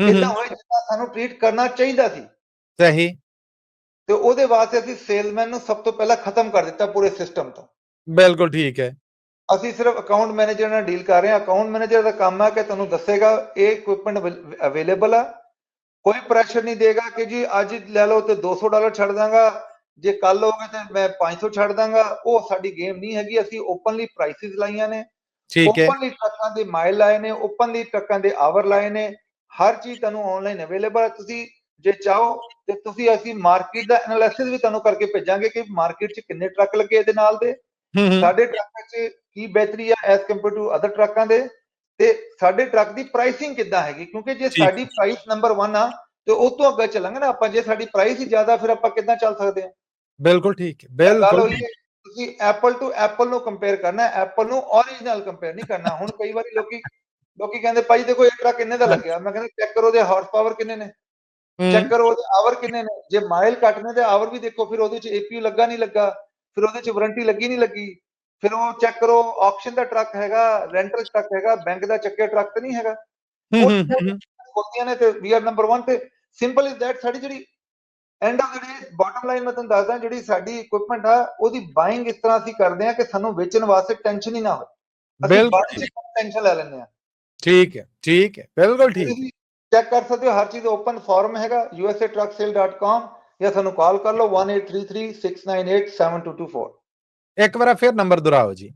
ਇਦਾਂ ਹੋਏ ਜਿੱਦਾਂ ਸਾਨੂੰ ਟ੍ਰੀਟ ਕਰਨਾ ਚਾਹੀਦਾ ਸੀ। ਸਹੀ। ਤੇ ਉਹਦੇ ਵਾਸਤੇ ਅਸੀਂ ਸੇਲਮੈਨ ਨੂੰ ਸਭ ਤੋਂ ਪਹਿਲਾਂ ਖਤਮ ਕਰ ਦਿੱਤਾ ਪੂਰੇ ਸਿਸਟਮ ਤੋਂ। ਬਿਲਕੁਲ ਠੀਕ ਹੈ। ਅਸੀਂ ਸਿਰਫ ਅਕਾਊਂਟ ਮੈਨੇਜਰ ਨਾਲ ਡੀਲ ਕਰ ਰਹੇ ਹਾਂ। ਅਕਾਊਂਟ ਮੈਨੇਜਰ ਦਾ ਕੰਮ ਹੈ ਕਿ ਤੁਹਾਨੂੰ ਦੱਸੇਗਾ ਇਹ ਇਕਵਿਪਮੈਂਟ ਅਵੇਲੇਬਲ ਆ। ਕੋਈ ਪ੍ਰੈਸ਼ਰ ਨਹੀਂ ਦੇਗਾ ਕਿ ਜੀ ਅੱਜ ਲੈ ਲਓ ਤੇ 200 ਡਾਲਰ ਛੱਡ ਦਾਂਗਾ ਜੇ ਕੱਲ ਹੋਵੇ ਤੇ ਮੈਂ 500 ਛੱਡ ਦਾਂਗਾ। ਉਹ ਸਾਡੀ ਗੇਮ ਨਹੀਂ ਹੈਗੀ ਅਸੀਂ ਓਪਨਲੀ ਪ੍ਰਾਈਸਿਸ ਲਾਈਆਂ ਨੇ। ਠੀਕ ਹੈ। ਓਪਨਲੀ ਟਰੱਕਾਂ ਦੇ ਮਾਈਲ ਲਾਏ ਨੇ ਓਪਨਲੀ ਟਰੱਕਾਂ ਦੇ ਆਵਰ ਲਾਏ ਨੇ। ਹਰ ਚੀਜ਼ ਤੁਹਾਨੂੰ ਆਨਲਾਈਨ ਅਵੇਲੇਬਲ ਹੈ। ਤੁਸੀਂ ਜੇ ਚਾਹੋ ਤੇ ਤੁਸੀਂ ਅਸੀਂ ਮਾਰਕੀਟ ਦਾ ਐਨਾਲਿਸਿਸ ਵੀ ਤੁਹਾਨੂੰ ਕਰਕੇ ਭੇਜਾਂਗੇ ਕਿ ਮਾਰਕੀਟ 'ਚ ਕਿੰਨੇ ਟਰੱਕ ਲੱਗੇ ਇਹਦੇ ਨਾਲ ਦੇ। ਹੂੰ ਹੂੰ। ਸਾਡੇ ਟਰੱਕਾਂ 'ਚ ਕੀ ਬਿਹਤਰੀ ਆ ਐਸ ਕੰਪੇਅਰ ਟੂ ਅਦਰ ਟਰੱਕਾਂ ਦੇ। ਤੇ ਸਾਡੇ ਟਰੱਕ ਦੀ ਪ੍ਰਾਈਸਿੰਗ ਕਿੱਦਾਂ ਹੈਗੀ? ਕਿਉਂਕਿ ਜੇ। ਸਾਡੀ ਪ੍ਰਾਈਸ ਨੰਬਰ 1 ਆ ਤੇ ਉਹ ਤੋਂ ਅੱਗੇ ਚੱਲਾਂਗੇ ਨਾ ਆਪਾਂ ਜੇ ਸਾਡੀ ਪ੍ਰਾਈਸ ਹੀ ਜ਼ਿਆਦਾ ਫਿਰ ਆਪਾਂ ਕਿੱਦਾਂ ਚੱਲ ਸਕਦੇ ਹਾਂ ਬਿਲਕੁਲ ਠੀਕ ਹੈ ਬਿਲਕੁਲ ਤੁਸੀਂ ਐਪਲ ਟੂ ਐਪਲ ਨੂੰ ਕੰਪੇਅਰ ਕਰਨਾ ਹੈ ਐਪਲ ਨੂੰ origignal ਕੰਪੇਅਰ ਨਹੀਂ ਕਰਨਾ। ਹੁਣ ਕਈ ਵਾਰੀ ਲੋਕੀ ਲੋਕੀ ਕਹਿੰਦੇ ਭਾਈ ਦੇਖੋ ਇਹ ਟਰੱਕ ਕਿੰਨੇ ਦਾ ਲੱਗਿਆ? ਮੈਂ ਕਹਿੰਦਾ ਚੈੱਕ ਕਰੋ ਉਹਦੇ ਹਾਰਸ ਪਾਵਰ ਕਿੰਨੇ ਨੇ? ਚੈੱਕ ਕਰੋ ਉਹਦੇ ਆਵਰ ਕਿੰਨੇ ਨੇ? ਜੇ ਮਾਈਲ ਘੱਟ ਨੇ ਤੇ ਆਵਰ ਵੀ ਦੇਖੋ ਫਿਰ ਉਹਦੇ ਚ ਏਪੀਯੂ ਲੱਗਾ ਨਹੀਂ ਲੱਗਾ ਫਿਰ ਉਹਦੇ ਚ ਵਾਰੰਟੀ ਲੱਗੀ ਨਹੀਂ ਲੱਗੀ। ਫਿਰ ਉਹ ਚੈੱਕ ਕਰੋ ਆਕਸ਼ਨ ਦਾ ਟਰੱਕ ਹੈਗਾ ਰੈਂਟਲ ਟਰੱਕ ਹੈਗਾ ਬੈਂਕ ਦਾ ਚੱਕਿਆ ਟਰੱਕ ਤੇ ਨਹੀਂ ਹੈਗਾ। ਹੁੰਦੀਆਂ ਨੇ ਤੇ ਵੀ ਆਰ ਨੰਬਰ 1 ਤੇ ਸਿੰਪਲ ਇਜ਼ ਦੈਟ ਸਾਡੀ ਜਿਹੜੀ end of the day bottom line ਮੈਂ ਤੁਹਾਨੂੰ ਦੱਸਦਾ ਜਿਹੜੀ ਸਾਡੀ ਇਕਵਿਪਮੈਂਟ ਆ ਉਹਦੀ ਬਾਇੰਗ ਇਸ ਤਰ੍ਹਾਂ ਅਸੀਂ ਕਰਦੇ ਆ ਕਿ ਸਾਨੂੰ ਵੇਚਣ ਵਾਸਤੇ ਟੈਨਸ਼ਨ ਹੀ ਨਾ ਹੋਵੇ। ਅਸੀਂ ਬਾਅਦ ਚ ਟੈਨਸ਼ਨ ਲੈ ਲੈਂਦੇ ਆ ਠੀਕ ਹੈ ਠੀਕ ਹੈ ਬਿਲਕੁਲ ਠੀਕ। ਚੈੱਕ ਕਰ ਸਕਦੇ ਹੋ ਹਰ ਚੀਜ਼ ਓਪਨ ਫੋਰਮ ਹੈਗਾ usatrucksale.com ਜਾਂ ਸਾਨੂੰ ਕਾਲ ਕਰ ਲਓ 183369872224 ਇੱਕ ਵਾਰ ਫਿਰ ਨੰਬਰ ਦੁਹਰਾਓ ਜੀ।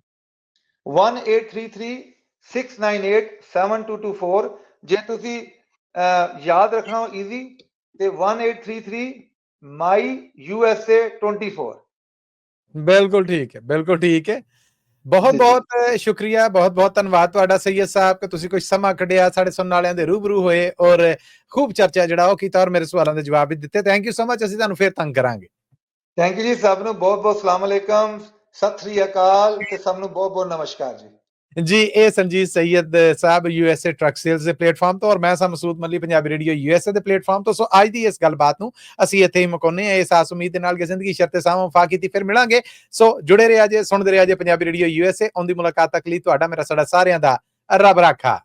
183369872224 ਜੇ ਤੁਸੀਂ ਯਾਦ ਰੱਖਣਾ ਹੋ ਈਜ਼ੀ ਤੇ 1833 ਮਾਈ USA 24 ਬਿਲਕੁਲ ਠੀਕ ਹੈ ਬਿਲਕੁਲ ਠੀਕ ਹੈ। ਬਹੁਤ। ਬਹੁਤ ਸ਼ੁਕਰੀਆ ਬਹੁਤ ਬਹੁਤ ਧੰਨਵਾਦ ਤੁਹਾਡਾ ਸੈਯਦ ਸਾਹਿਬ ਕਿ ਤੁਸੀਂ ਕੁਝ ਸਮਾਂ ਕੱਢਿਆ ਸਾਡੇ ਸੁਣਨ ਵਾਲਿਆਂ ਦੇ ਰੂਬਰੂ ਹੋਏ ਔਰ ਖੂਬ ਚਰਚਾ ਜਿਹੜਾ ਉਹ ਕੀਤਾ ਔਰ ਮੇਰੇ ਸਵਾਲਾਂ ਦੇ ਜਵਾਬ ਵੀ ਦਿੱਤੇ। ਥੈਂਕ ਯੂ ਸੋ ਮਚ ਅਸੀਂ ਤੁਹਾਨੂੰ ਫਿਰ ਤੰਗ ਕਰਾਂਗੇ। ਥੈਂਕ ਯੂ ਜੀ ਸਭ ਨੂੰ ਬਹੁਤ ਬਹੁਤ ਸਲਾਮ ਅਲੈਕਮ। ਸਤਿ ਸ੍ਰੀ ਅਕਾਲ ਤੇ ਸਭ ਨੂੰ ਬਹੁਤ ਬਹੁਤ ਨਮਸਕਾਰ ਜੀ। ਜੀ, ਇਹ Sanjeet Sayed Sahib USA truck sales ਦੇ ਪਲੇਟਫਾਰਮ ਤੋਂ ਔਰ ਮੈਂ ਸਾਂ ਮਸੂਦ ਮੱਲੀ, ਪੰਜਾਬੀ ਰੇਡੀਓ ਯੂਐਸਏ ਦੇ ਪਲੇਟਫਾਰਮ ਤੋਂ। ਸੋ ਅੱਜ ਦੀ ਇਸ ਗੱਲਬਾਤ ਨੂੰ ਅਸੀਂ ਇੱਥੇ ਹੀ ਮੁਕਾਉਂਦੇ ਹਾਂ। ਇਸ ਆਸ ਉਮੀਦ ਦੇ ਨਾਲ ਕਿ ਜ਼ਿੰਦਗੀ ਸ਼ਰਤੇ ਸਾਹਾਂ ਵਫਾ ਕੀਤੀ, ਫਿਰ ਮਿਲਾਂਗੇ। ਸੋ ਜੁੜੇ ਰਿਹਾ ਜੇ ਸੁਣਦੇ ਰਿਹਾ ਜੇ ਪੰਜਾਬੀ ਰੇਡੀਓ ਯੂਐਸਏ ਆਉਂਦੀ ਮੁਲਾਕਾਤ ਤੱਕ ਲਈ ਤੁਹਾਡਾ, ਮੇਰਾ ਸਾਡਾ ਸਾਰਿਆਂ ਦਾ ਰੱਬ ਰਾਖਾ।